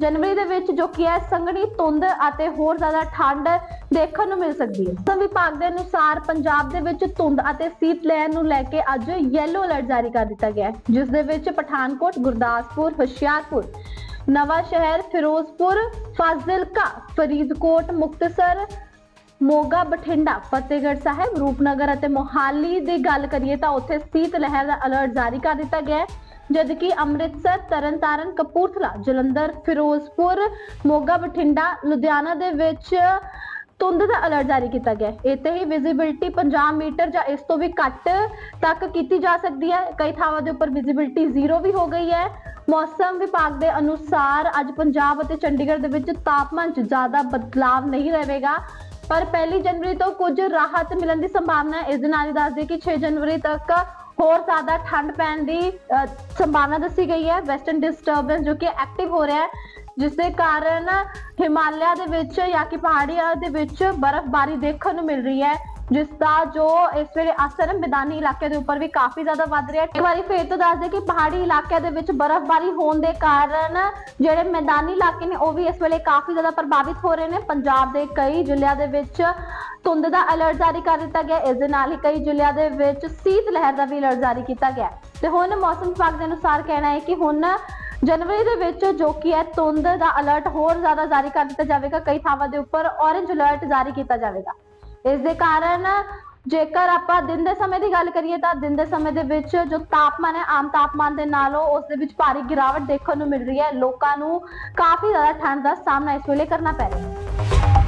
ਜਨਵਰੀ ਦੇ ਵਿੱਚ ਜੋ ਕਿ ਹੈ, ਸੰਘਣੀ ਧੁੰਦ ਅਤੇ ਹੋਰ ਜ਼ਿਆਦਾ ਠੰਡ ਦੇਖਣ ਨੂੰ ਮਿਲ ਸਕਦੀ ਹੈ। ਮੌਸਮ ਵਿਭਾਗ ਦੇ ਅਨੁਸਾਰ ਪੰਜਾਬ ਦੇ ਵਿੱਚ ਧੁੰਦ ਅਤੇ ਸੀਤ ਲਹਿਰ ਨੂੰ ਲੈ ਕੇ ਅੱਜ ਯੈਲੋ ਅਲਰਟ ਜਾਰੀ ਕਰ ਦਿੱਤਾ ਗਿਆ ਹੈ, ਜਿਸ ਦੇ ਵਿੱਚ ਪਠਾਨਕੋਟ, ਗੁਰਦਾਸਪੁਰ, ਹੁਸ਼ਿਆਰਪੁਰ ਨਵਾਂ ਸ਼ਹਿਰ ਫਿਰੋਜ਼ਪੁਰ, ਫਾਜ਼ਿਲਕਾ, ਫਰੀਦਕੋਟ, ਮੁਕਤਸਰ, ਮੋਗਾ, ਬਠਿੰਡਾ, ਫਤਿਹਗੜ੍ਹ ਸਾਹਿਬ, ਰੂਪਨਗਰ ਅਤੇ ਮੋਹਾਲੀ ਦੀ ਗੱਲ ਕਰੀਏ ਤਾਂ ਉੱਥੇ ਸੀਤ ਲਹਿਰ ਦਾ ਅਲਰਟ ਜਾਰੀ ਕਰ ਦਿੱਤਾ ਗਿਆ ਹੈ। ਜਦਕਿ ਅੰਮ੍ਰਿਤਸਰ, ਤਰਨਤਾਰਨ, ਕਪੂਰਥਲਾ, ਜਲੰਧਰ, ਫਿਰੋਜ਼ਪੁਰ, ਮੋਗਾ, ਬਠਿੰਡਾ, ਲੁਧਿਆਣਾ ਦੇ ਵਿੱਚ ਧੁੰਦ ਦਾ ਅਲਰਟ ਜਾਰੀ ਕੀਤਾ ਗਿਆ ਹੈ। ਇੱਥੇ ਹੀ ਵਿਜ਼ਿਬਿਲਟੀ 50 ਮੀਟਰ ਜਾਂ ਇਸ ਤੋਂ ਵੀ ਘੱਟ ਤੱਕ ਕੀਤੀ ਜਾ ਸਕਦੀ ਹੈ। ਕਈ ਥਾਵਾਂ ਦੇ ਉੱਪਰ ਵਿਜ਼ਿਬਿਲਟੀ ਜ਼ੀਰੋ ਵੀ ਹੋ ਗਈ ਹੈ। ਮੌਸਮ ਵਿਭਾਗ ਦੇ ਅਨੁਸਾਰ ਅੱਜ ਪੰਜਾਬ ਅਤੇ ਚੰਡੀਗੜ੍ਹ ਦੇ ਵਿੱਚ ਤਾਪਮਾਨ 'ਚ ਜ਼ਿਆਦਾ ਬਦਲਾਵ ਨਹੀਂ ਰਹੇਗਾ। ਪਰ ਪਹਿਲੀ ਜਨਵਰੀ ਤੋਂ ਕੁਝ ਰਾਹਤ ਮਿਲਣ ਦੀ ਸੰਭਾਵਨਾ ਹੈ। ਇਸ ਦੇ ਨਾਲ ਹੀ ਦੱਸ ਦਈਏ ਕਿ 6 ਜਨਵਰੀ ਤੱਕ ਹੋਰ ਜ਼ਿਆਦਾ ਠੰਡ ਪੈਣ ਦੀ ਅ, ਸੰਭਾਵਨਾ ਦੱਸੀ ਗਈ ਹੈ। ਵੈਸਟਰਨ ਡਿਸਟਰਬੈਂਸ ਜੋ ਕਿ ਐਕਟਿਵ ਹੋ ਰਿਹਾ ਹੈ ਜਿਸ ਦੇ ਕਾਰਨ ਹਿਮਾਲਿਆ ਦੇ ਵਿੱਚ ਜਾਂ ਕਿ ਪਹਾੜੀਆਂ ਦੇ ਵਿੱਚ ਬਰਫ਼ਬਾਰੀ ਦੇਖਣ ਨੂੰ ਮਿਲ ਰਹੀ ਹੈ। ਜਿਸ ਦਾ ਜੋ ਇਸ ਵੇਲੇ ਅਸਰ ਮੈਦਾਨੀ ਇਲਾਕੇ ਦੇ ਉੱਪਰ ਵੀ ਕਾਫੀ ਜ਼ਿਆਦਾ ਵੱਧ ਰਿਹਾ ਹੈ। ਇੱਕ ਵਾਰੀ ਫੇਰ ਤੋਂ ਦੱਸ ਦੇ ਕਿ ਪਹਾੜੀ ਇਲਾਕਿਆਂ ਦੇ ਵਿੱਚ ਬਰਫ਼ਬਾਰੀ ਹੋਣ ਦੇ ਕਾਰਨ ਜਿਹੜੇ ਮੈਦਾਨੀ ਇਲਾਕੇ ਨੇ, ਉਹ ਵੀ ਇਸ ਵੇਲੇ ਕਾਫੀ ਜ਼ਿਆਦਾ ਪ੍ਰਭਾਵਿਤ ਹੋ ਰਹੇ ਨੇ। ਪੰਜਾਬ ਦੇ ਕਈ ਜ਼ਿਲ੍ਹਿਆਂ ਦੇ ਵਿੱਚ ਧੁੰਦ ਦਾ ਅਲਰਟ ਜਾਰੀ ਕਰ ਦਿੱਤਾ ਗਿਆ ਇਸ ਦੇ ਨਾਲ ਹੀ ਕਈ ਜ਼ਿਲ੍ਹਿਆਂ ਦੇ ਵਿੱਚ ਸੀਤ ਲਹਿਰ ਦਾ ਵੀ ਅਲਰਟ ਜਾਰੀ ਕੀਤਾ ਗਿਆ ਤੇ ਹੁਣ ਮੌਸਮ ਵਿਭਾਗ ਦੇ ਅਨੁਸਾਰ ਕਹਿਣਾ ਹੈ ਕਿ ਹੁਣ ਜਨਵਰੀ ਦੇ ਵਿੱਚ ਜੋ ਕਿ ਹੈ, ਧੁੰਦ ਦਾ ਅਲਰਟ ਹੋਰ ਜ਼ਿਆਦਾ ਜਾਰੀ ਕਰ ਦਿੱਤਾ ਜਾਵੇਗਾ। ਕਈ ਥਾਵਾਂ ਦੇ ਉੱਪਰ ਔਰੇਂਜ ਅਲਰਟ ਜਾਰੀ ਕੀਤਾ ਜਾਵੇਗਾ। ਇਸ ਦੇ ਕਾਰਨ ਜੇਕਰ ਆਪਾਂ ਦਿਨ ਦੇ ਸਮੇਂ ਦੀ ਗੱਲ ਕਰੀਏ ਤਾਂ ਦਿਨ ਦੇ ਸਮੇਂ ਦੇ ਵਿੱਚ ਜੋ ਤਾਪਮਾਨ ਹੈ, ਆਮ ਤਾਪਮਾਨ ਦੇ ਨਾਲੋਂ ਉਸ ਦੇ ਵਿੱਚ ਭਾਰੀ ਗਿਰਾਵਟ ਦੇਖਣ ਨੂੰ ਮਿਲ ਰਹੀ ਹੈ। ਲੋਕਾਂ ਨੂੰ ਕਾਫੀ ਜ਼ਿਆਦਾ ਠੰਡ ਦਾ ਸਾਹਮਣਾ ਇਸ ਵੇਲੇ ਕਰਨਾ ਪੈ ਰਿਹਾ ਹੈ।